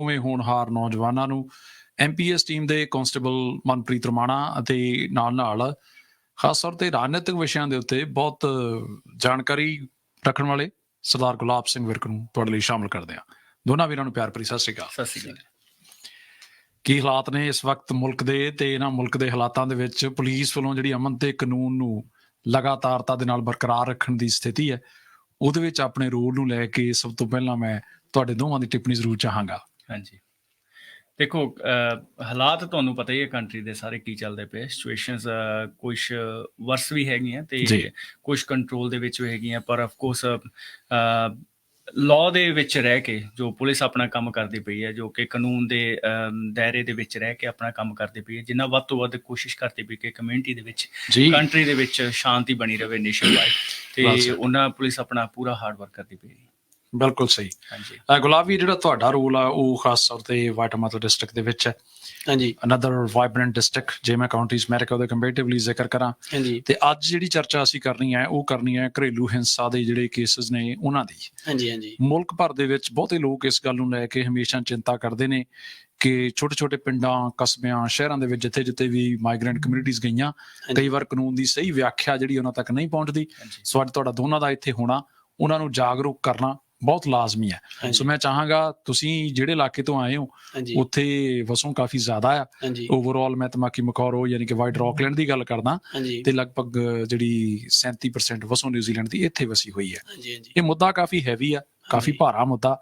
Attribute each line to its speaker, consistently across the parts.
Speaker 1: ਉਵੇਂ ਹੋਣਹਾਰ ਨੌਜਵਾਨਾਂ ਨੂੰ ਐਮਪੀਐਸ ਟੀਮ ਦੇ ਕਾਂਸਟੇਬਲ ਮਨਪ੍ਰੀਤ ਰਮਾਣਾ ਅਤੇ ਨਾਲ ਨਾਲ ਖਾਸ ਤੌਰ ਤੇ ਰਾਜਨੀਤਿਕ ਵਿਸ਼ਿਆਂ ਦੇ ਉੱਤੇ ਬਹੁਤ ਜਾਣਕਾਰੀ ਰੱਖਣ ਵਾਲੇ ਸਰਦਾਰ ਗੁਲਾਬ ਸਿੰਘ ਵਿਰਕ ਨੂੰ ਤੁਹਾਡੇ ਲਈ ਸ਼ਾਮਲ ਕਰਦੇ ਹਾਂ। ਦੋਨਾਂ ਵੀਰਾਂ ਨੂੰ ਪਿਆਰ ਭਰੀ ਸਤਿ ਸ਼੍ਰੀ ਅਕਾਲ।
Speaker 2: ਸਤਿ ਸ਼੍ਰੀ ਅਕਾਲ।
Speaker 1: ਕੀ ਹਾਲਾਤ ਨੇ ਇਸ ਵਕਤ ਮੁਲਕ ਦੇ ਤੇ ਇਹਨਾਂ ਮੁਲਕ ਦੇ ਹਾਲਾਤਾਂ ਦੇ ਵਿੱਚ? ਪੁਲਿਸ ਵੱਲੋਂ ਜਿਹੜੀ ਅਮਨ ਤੇ ਕਾਨੂੰਨ ਨੂੰ ਲਗਾਤਾਰਤਾ ਦੇ ਨਾਲ ਬਰਕਰਾਰ ਰੱਖਣ ਦੀ ਸਥਿਤੀ ਹੈ ਉਹਦੇ ਵਿੱਚ ਆਪਣੇ ਰੋਲ ਨੂੰ ਲੈ ਕੇ ਸਭ ਤੋਂ ਪਹਿਲਾਂ ਮੈਂ ਤੁਹਾਡੇ ਦੋਵਾਂ ਦੀ ਟਿੱਪਣੀ ਜ਼ਰੂਰ ਚਾਹਾਂਗਾ।
Speaker 2: ਹਾਂਜੀ ਦੇਖੋ ਹਾਲਾਤ ਤੁਹਾਨੂੰ ਪਤਾ ਹੀ ਹੈ ਕੰਟਰੀ ਦੇ ਸਾਰੇ ਕੀ ਚੱਲਦੇ ਪਏ ਸਿਚੁਏਸ਼ਨਸ ਕੁਝ ਵਰਸ ਵੀ ਹੈਗੀਆਂ ਤੇ। ਕੁਝ ਕੰਟਰੋਲ ਦੇ ਵਿੱਚ ਵੀ ਹੈਗੀਆਂ ਪਰ ਆਫ ਕੋਰਸ ਲਾਅ ਦੇ ਵਿੱਚ ਰਹਿ ਕੇ ਜੋ ਪੁਲਿਸ ਆਪਣਾ ਕੰਮ ਕਰਦੀ ਪਈ ਹੈ ਜੋ ਕਿ ਕਾਨੂੰਨ ਦੇ ਦਾਇਰੇ ਦੇ ਵਿੱਚ ਰਹਿ ਕੇ ਆਪਣਾ ਕੰਮ ਕਰਦੀ ਪਈ ਹੈ ਜਿੰਨਾ ਵੱਧ ਤੋਂ ਵੱਧ ਕੋਸ਼ਿਸ਼ ਕਰਦੀ ਪਈ ਕਿ ਕਮਿਊਨਿਟੀ ਦੇ ਵਿੱਚ ਕੰਟਰੀ ਦੇ ਵਿੱਚ ਸ਼ਾਂਤੀ ਬਣੀ ਰਹੇ ਨੇਸ਼ਨ ਵਾਈਡ। ਤੇ ਉਹਨਾਂ ਪੁਲਿਸ ਆਪਣਾ ਪੂਰਾ ਹਾਰਡ ਵਰਕ ਕਰਦੀ ਪਈ ਹੈ
Speaker 1: ਬਿਲਕੁਲ ਸਹੀ।
Speaker 2: ਹਾਂਜੀ।
Speaker 1: ਗੁਲਾਬੀ ਜਿਹੜਾ ਤੁਹਾਡਾ ਰੋਲ ਆ ਉਹ ਖਾਸ ਤੌਰ ਤੇ ਵਾਟਾਮਾਤਾ ਡਿਸਟ੍ਰਿਕਟ ਦੇ ਵਿੱਚ ਹੈ।
Speaker 3: ਹਾਂਜੀ।
Speaker 1: ਅਨਦਰ ਵਾਈਬ੍ਰੈਂਟ ਡਿਸਟ੍ਰਿਕਟ ਜੇ ਮੈਂ ਕਾਉਂਟੀਜ਼ ਅਮਰੀਕਾ ਦੇ ਕੰਪੈਰੀਟਿਵਲੀ ਜ਼ਿਕਰ ਕਰਾਂ।
Speaker 3: ਹਾਂਜੀ।
Speaker 1: ਤੇ ਅੱਜ ਜਿਹੜੀ ਚਰਚਾ ਅਸੀਂ ਕਰਨੀ ਹੈ ਉਹ ਕਰਨੀ ਹੈ ਘਰੇਲੂ ਹਿੰਸਾ ਦੇ ਜਿਹੜੇ ਕੇਸਸ ਨੇ ਉਹਨਾਂ ਦੀ।
Speaker 3: ਹਾਂਜੀ ਹਾਂਜੀ।
Speaker 1: ਮੁਲਕ ਭਰ ਦੇ ਵਿੱਚ ਬਹੁਤੇ ਲੋਕ ਇਸ ਗੱਲ ਨੂੰ ਲੈ ਕੇ ਹਮੇਸ਼ਾ ਚਿੰਤਾ ਕਰਦੇ ਨੇ ਕਿ ਛੋਟੇ-ਛੋਟੇ ਪਿੰਡਾਂ ਕਸਬਿਆਂ ਸ਼ਹਿਰਾਂ ਦੇ ਵਿੱਚ ਜਿੱਥੇ-ਜਿੱਥੇ ਵੀ ਮਾਈਗ੍ਰੈਂਟ ਕਮਿਊਨਿਟੀਆਂ ਗਈਆਂ ਕਈ ਵਾਰ ਕਾਨੂੰਨ ਦੀ ਸਹੀ ਵਿਆਖਿਆ ਜਿਹੜੀ ਉਹਨਾਂ ਤੱਕ ਨਹੀਂ ਪਹੁੰਚਦੀ। ਸੋ ਅੱਜ ਤੁਹਾਡਾ ਦੋਨਾਂ ਦਾ ਇੱਥੇ ਹੋਣਾ ਉਹਨਾਂ ਨੂੰ ਜਾਗਰੂਕ ਕਰਨਾ ਬਹੁਤ ਲਾਜ਼ਮੀ ਹੈ। ਸੋ ਮੈਂ ਚਾਹਾਂਗਾ ਤੁਸੀਂ ਜਿਹੜੇ ਇਲਾਕੇ ਤੋਂ ਆਏ ਹੋ ਉੱਥੇ ਵਸੋਂ ਕਾਫੀ ਜ਼ਿਆਦਾ ਆ। ਓਵਰਆਲ ਮੈਂ ਤਮਾਕੀ ਮਕੌਰੋ ਯਾਨੀ ਕਿ ਵਾਈਟ ਰੌਕਲੈਂਡ ਦੀ ਗੱਲ ਕਰਦਾ। ਤੇ ਲਗਭਗ ਜਿਹੜੀ 37% ਵਸੋਂ ਨਿਊਜ਼ੀਲੈਂਡ ਦੀ ਇੱਥੇ ਵਸੀ ਹੋਈ ਹੈ। ਇਹ ਮੁੱਦਾ ਕਾਫੀ ਹੈਵੀ ਆ ਕਾਫੀ। ਭਾਰਾ ਮੁੱਦਾ।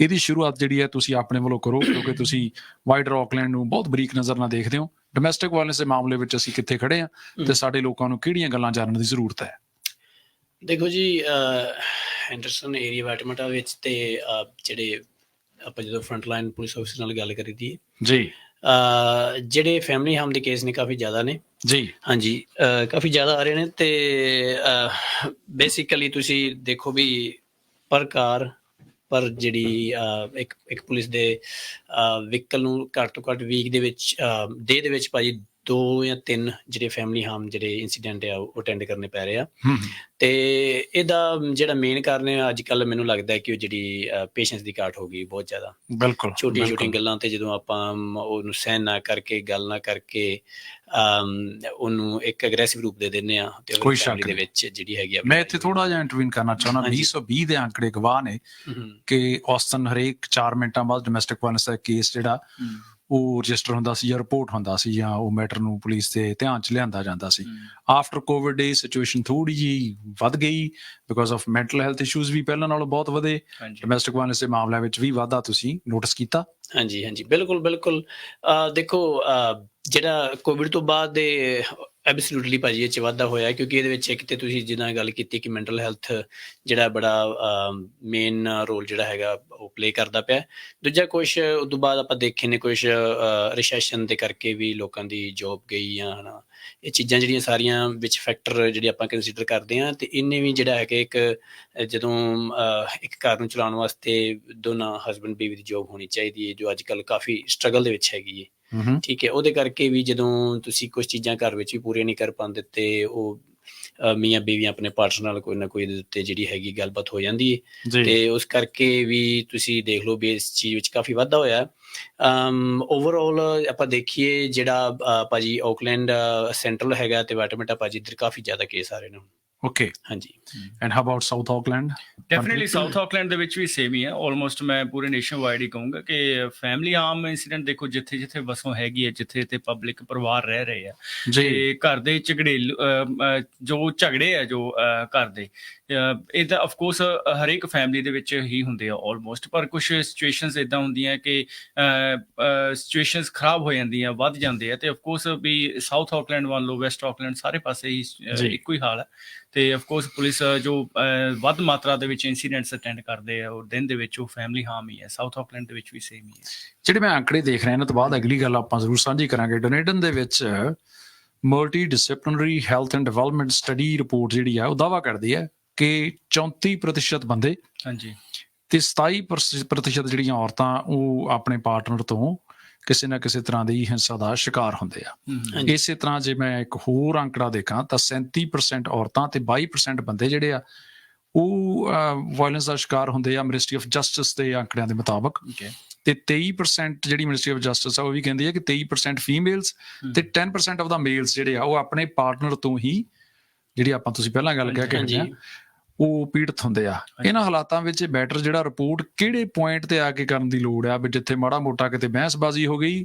Speaker 1: ਇਹਦੀ ਸ਼ੁਰੂਆਤ ਜਿਹੜੀ ਹੈ ਤੁਸੀਂ ਆਪਣੇ ਵੱਲੋਂ ਕਰੋ ਕਿਉਂਕਿ ਤੁਸੀਂ ਵਾਈਟ ਰੌਕਲੈਂਡ ਨੂੰ ਬਹੁਤ ਬਰੀਕ ਨਜ਼ਰ ਨਾਲ ਦੇਖਦੇ ਹੋ। ਡੋਮੈਸਟਿਕ ਵਾਇਲੈਂਸ ਦੇ ਮਾਮਲੇ ਵਿੱਚ ਅਸੀਂ ਕਿੱਥੇ ਖੜੇ ਆ ਤੇ। ਸਾਡੇ ਲੋਕਾਂ ਨੂੰ ਕਿਹੜੀਆਂ ਗੱਲਾਂ ਜਾਣਨ ਦੀ ਜ਼ਰੂਰਤ ਹੈ?
Speaker 3: ਦੇਖੋ ਜੀ ਹੈਂਡਰਸਨ ਏਰੀਆ ਵਾਟਮਟਾ ਵਿੱਚ ਤੇ ਜਿਹੜੇ ਆਪਾਂ ਜਦੋਂ ਫਰੰਟ ਲਾਈਨ ਪੁਲਿਸ ਆਫੀਸਰ ਨਾਲ ਗੱਲ ਕਰੀ ਦੀ
Speaker 1: ਜੀ।
Speaker 3: ਜਿਹੜੇ ਫੈਮਿਲੀ ਹਾਰਮ ਦੇ ਕੇਸ ਨੇ ਕਾਫੀ ਜ਼ਿਆਦਾ ਨੇ।
Speaker 1: ਜੀ।
Speaker 3: ਹਾਂਜੀ ਕਾਫੀ ਜ਼ਿਆਦਾ ਆ ਰਹੇ ਨੇ ਤੇ ਬੇਸਿਕਲੀ ਤੁਸੀਂ ਦੇਖੋ ਵੀ ਪਰ ਕਾਰ ਪਰ ਜਿਹੜੀ ਇੱਕ ਇੱਕ ਪੁਲਿਸ ਦੇ ਵਹੀਕਲ ਨੂੰ ਘੱਟ ਤੋਂ ਘੱਟ ਵੀਕ ਦੇ ਵਿੱਚ ਡੇ ਦੇ ਵਿੱਚ ਭਾਜੀ ਦੋ ਜਾਂ ਤਿੰਨ ਜਿਹੜੇ ਫੈਮਿਲੀ ਹਾਰਮ ਜਿਹੜੇ ਇਨਸੀਡੈਂਟ ਆ ਉਹ ਅਟੈਂਡ ਕਰਨੇ ਪੈ ਰਹੇ ਆ ਤੇ ਇਹਦਾ ਜਿਹੜਾ ਮੇਨ ਕਾਰਨ ਹੈ ਅੱਜ ਕੱਲ ਮੈਨੂੰ ਲੱਗਦਾ ਹੈ ਕਿ ਉਹ ਜਿਹੜੀ ਪੇਸ਼ੈਂਸ ਦੀ ਘਾਟ ਹੋ ਗਈ ਬਹੁਤ ਜ਼ਿਆਦਾ
Speaker 1: ਬਿਲਕੁਲ
Speaker 3: ਛੋਟੀ ਛੋਟੀ
Speaker 1: ਬਿਲਕੁਲ।
Speaker 3: ਗੱਲਾਂ ਤੇ ਜਦੋਂ ਆਪਾਂ ਉਹਨੂੰ ਸਹਿਨ ਨਾ ਕਰਕੇ ਗੱਲ ਨਾ ਕਰਕੇ ਉਹਨੂੰ ਇੱਕ ਐਗਰੈਸਿਵ ਰੂਪ ਦੇ ਦਿੰਨੇ ਆ ਤੇ ਉਹ ਦੇ। ਵਿੱਚ ਜਿਹੜੀ ਹੈਗੀ ਆ
Speaker 1: ਮੈਂ ਇੱਥੇ ਥੋੜਾ ਜਿਹਾ ਇੰਟਰਵਿਊ ਕਰਨਾ ਚਾਹੁੰਦਾ
Speaker 3: ਹਾਂਜੀ।
Speaker 1: 2020 ਦੇ ਅੰਕੜੇ ਗਵਾਹ ਨੇ ਕਿ ਔਸਤਨ ਹਰੇਕ 4 ਮਿੰਟਾਂ ਬਾਅਦ ਡੋਮੈਸਟਿਕ ਵਾਇਲੈਂਸ ਦਾ ਕੇਸ ਜਿਹੜਾ ਉਹ ਰਜਿਸਟਰ ਹੁੰਦਾ ਸੀ ਜਾਂ ਰਿਪੋਰਟ ਹੁੰਦਾ ਸੀ ਜਾਂ ਉਹ ਮੈਟਰ ਨੂੰ ਪੁਲਿਸ ਦੇ ਧਿਆਨ 'ਚ ਲਿਆਂਦਾ ਜਾਂਦਾ ਸੀ। ਆਫਟਰ ਕੋਵਿਡ ਇਹ ਸਿਚੁਏਸ਼ਨ ਥੋੜੀ ਜੀ ਵੱਧ ਗਈ because of mental health issues ਵੀ ਪਹਿਲਾਂ ਨਾਲੋਂ ਬਹੁਤ ਵਧੇ। ਡੋਮੈਸਟਿਕ ਵਾਇਲੈਂਸ ਦੇ ਮਾਮਲਿਆਂ ਵਿੱਚ ਵੀ ਵਾਧਾ ਤੁਸੀਂ ਨੋਟਿਸ ਕੀਤਾ।
Speaker 3: ਹਾਂਜੀ ਹਾਂਜੀ। ਬਿਲਕੁਲ ਬਿਲਕੁਲ। ਦੇਖੋ ਜਿਹੜਾ ਕੋਵਿਡ ਤੋਂ ਬਾਅਦ ਦੇ ਐਬਸੋਲੂਟਲੀ ਭਾਜੀ, ਇਹ ਚ ਵਾਧਾ ਹੋਇਆ, ਕਿਉਂਕਿ ਇਹਦੇ ਵਿੱਚ ਇੱਕ ਤੇ ਤੁਸੀਂ ਜਿੱਦਾਂ ਗੱਲ ਕੀਤੀ ਕਿ ਮੈਂਟਲ ਹੈਲਥ ਜਿਹੜਾ ਬੜਾ ਮੇਨ ਰੋਲ ਜਿਹੜਾ ਹੈਗਾ, ਉਹ ਪਲੇ ਕਰਦਾ ਪਿਆ। ਦੂਜਾ ਕੁਝ ਉਸ ਤੋਂ ਬਾਅਦ ਆਪਾਂ ਦੇਖੇ ਨੇ ਕੁਝ ਰਿਸੈਸ਼ਨ ਦੇ ਕਰਕੇ ਵੀ ਲੋਕਾਂ ਦੀ ਜੌਬ ਗਈ ਆ ਹਨਾ, ਇਹ ਚੀਜ਼ਾਂ ਜਿਹੜੀਆਂ ਸਾਰੀਆਂ ਵਿੱਚ ਫੈਕਟਰ ਜਿਹੜੀ ਆਪਾਂ ਕੰਸੀਡਰ ਕਰਦੇ ਆ ਤੇ ਇਹਨੇ ਵੀ ਜਿਹੜਾ ਹੈ ਕਿ ਇੱਕ, ਜਦੋਂ ਇੱਕ ਘਰ ਨੂੰ ਚਲਾਉਣ ਵਾਸਤੇ ਦੋਨਾਂ ਹਸਬੰਡ ਬੀਵੀ ਦੀ ਜੌਬ ਹੋਣੀ ਚਾਹੀਦੀ ਹੈ, ਜੋ ਅੱਜ ਕੱਲ ਕਾਫੀ ਸਟਰਗਲ ਦੇ ਵਿੱਚ ਹੈਗੀ ਹੈ। ਠੀਕ ਹੈ ਉਹਦੇ ਕਰਕੇ ਵੀ ਜਦੋਂ ਤੁਸੀਂ ਕੁਝ ਚੀਜ਼ਾਂ ਘਰ ਵਿੱਚ ਵੀ ਪੂਰੀਆਂ ਨਹੀਂ ਕਰ ਪਾਉਂਦੇ ਤੇ ਉਹ ਮੀਆਂ ਬੀਵੀ ਆਪਣੇ ਪਾਰਟਨਰ ਨਾਲ ਕੋਈ ਨਾ ਕੋਈ ਦੇ ਉੱਤੇ ਜਿਹੜੀ ਹੈਗੀ ਗੱਲਬਾਤ ਹੋ ਜਾਂਦੀ ਹੈ। ਤੇ ਉਸ ਕਰਕੇ ਵੀ ਤੁਸੀਂ ਦੇਖ ਲਓ ਵੀ ਇਸ ਚੀਜ਼ ਵਿੱਚ ਕਾਫੀ ਵਾਧਾ ਹੋਇਆ। ਅਮ ਓਵਰਆਲ ਆਪਾਂ ਦੇਖੀਏ ਜਿਹੜਾ ਭਾਜੀ ਆਕਲੈਂਡ ਸੈਂਟਰਲ ਹੈਗਾ ਤੇ ਵਾਟਰਮੈਟਾ ਭਾਜੀ ਇੱਧਰ ਕਾਫੀ ਜ਼ਿਆਦਾ ਕੇਸ ਆ ਰਹੇ ਨੇ।
Speaker 1: ਓਕੇ
Speaker 3: ਹਾਂਜੀ।
Speaker 1: And how about South Auckland
Speaker 2: definitely South Auckland ਦੇ ਵਿੱਚ ਵੀ ਸੇਮ ਹੀ ਹੈ। ਆਲਮੋਸਟ ਮੈਂ ਪੂਰੇ ਨੇਸ਼ਨ ਵਾਈਡ ਹੀ ਕਹੂੰਗਾ ਕਿ ਫੈਮਿਲੀ ਆਮ ਇਨਸੀਡੈਂਟ ਦੇਖੋ ਜਿੱਥੇ ਜਿੱਥੇ ਵਸੋਂ ਹੈਗੀ ਹੈ ਜਿੱਥੇ ਤੇ ਪਬਲਿਕ ਪਰਿਵਾਰ ਰਹਿ ਰਹੇ ਆ।
Speaker 1: ਜੀ।
Speaker 2: ਤੇ ਘਰ ਦੇ ਅਹ, ਜੋ ਝਗੜੇ ਆ ਜੋ ਘਰ ਦੇ ਇਹ ਤਾਂ ਆਫ ਕੋਰਸ ਹਰੇਕ ਫੈਮਿਲੀ ਦੇ ਵਿੱਚ ਹੀ ਹੁੰਦੇ ਆ ਆਲਮੋਸਟ ਪਰ ਕੁਝ ਸਿਚੁਏਸ਼ਨਸ ਇਦਾਂ ਹੁੰਦੀਆਂ ਕਿ ਸਿਚੁਏਸ਼ਨਸ ਖਰਾਬ ਹੋ ਜਾਂਦੀਆਂ ਵੱਧ ਜਾਂਦੇ ਆ ਤੇ ਆਫ ਕੋਰਸ ਵੀ ਸਾਊਥ ਆਕਲੈਂਡ ਵੱਲੋਂ ਵੈਸਟ ਆਕਲੈਂਡ ਸਾਰੇ ਪਾਸੇ ਹੀ। ਇੱਕੋ ਹੀ ਹਾਲ ਹੈ ਤੇ ਆਫ ਕੋਰਸ ਪੁਲਿਸ ਜੋ ਵੱਧ ਮਾਤਰਾ ਦੇ ਵਿੱਚ ਇਨਸੀਡੈਂਟਸ ਅਟੈਂਡ ਕਰਦੇ ਆ ਉਹ ਦਿਨ ਦੇ ਵਿੱਚ ਉਹ ਫੈਮਿਲੀ ਹਾਰਮ ਹੀ ਹੈ ਸਾਊਥ ਆਕਲੈਂਡ ਦੇ ਵਿੱਚ ਵੀ ਸੇਮ ਹੀ ਹੈ
Speaker 1: ਜਿਹੜੇ ਮੈਂ ਅੰਕੜੇ ਦੇਖ ਰਿਹਾ ਇਹਨਾਂ ਤੋਂ ਬਾਅਦ ਅਗਲੀ ਗੱਲ ਆਪਾਂ ਜ਼ਰੂਰ ਸਾਂਝੀ ਕਰਾਂਗੇ। ਡੋਨੇਟਨ ਦੇ ਵਿੱਚ multidisciplinary health and development study report ਜਿਹੜੀ ਆ ਉਹ ਦਾਵਾ ਕਰਦੀ ਹੈ ਕਿ 34% ਬੰਦੇ
Speaker 2: ਹਾਂਜੀ।
Speaker 1: ਤੇ 27% ਜਿਹੜੀਆਂ ਔਰਤਾਂ ਉਹ ਆਪਣੇ ਪਾਰਟਨਰ ਤੋਂ ਕਿਸੇ ਨਾ ਕਿਸੇ ਤਰ੍ਹਾਂ ਦੀ ਹਿੰਸਾ ਦਾ ਸ਼ਿਕਾਰ ਹੁੰਦੇ ਆ। ਇਸੇ ਤਰ੍ਹਾਂ ਜੇ ਮੈਂ ਇੱਕ ਹੋਰ ਅੰਕੜਾ ਦੇਖਾਂ ਤਾਂ 37% ਔਰਤਾਂ ਤੇ 22% ਬੰਦੇ ਜਿਹੜੇ ਆ ਉਹ ਵਾਇਲੈਂਸ ਦਾ ਸ਼ਿਕਾਰ ਹੁੰਦੇ ਆ ਮਿਨਿਸਟਰੀ ਆਫ ਜਸਟਿਸ ਦੇ ਅੰਕੜਿਆਂ ਦੇ ਮੁਤਾਬਕ। ਤੇ 23% ਜਿਹੜੀ ਮਿਨਿਸਟਰੀ ਆਫ ਜਸਟਿਸ ਆ ਉਹ ਵੀ ਕਹਿੰਦੀ ਹੈ ਕਿ 23% ਫੀਮੇਲਸ ਤੇ 10% ਆਫ ਦਾ ਮੇਲਸ ਜਿਹੜੇ ਆ ਉਹ ਆਪਣੇ ਪਾਰਟਨਰ ਤੋਂ ਹੀ ਜਿਹੜੀ ਆਪਾਂ ਤੁਸੀਂ ਪਹਿਲਾਂ ਗੱਲ ਕਹਿ ਕੇ
Speaker 3: ਹਾਂਜੀ।
Speaker 1: ਉਹ ਪੀੜਤ ਹੁੰਦੇ ਆ। ਇਹਨਾਂ ਹਾਲਾਤਾਂ ਵਿੱਚ ਬੈਟਰ ਜਿਹੜਾ ਰਿਪੋਰਟ ਕਿਹੜੇ ਪੁਆਇੰਟ ਤੇ ਆ ਕੇ ਕਰਨ ਦੀ ਲੋੜ ਆ ਵੀ ਜਿੱਥੇ ਮਾੜਾ ਮੋਟਾ ਕਿਤੇ ਬਹਿਸਬਾਜ਼ੀ ਹੋ ਗਈ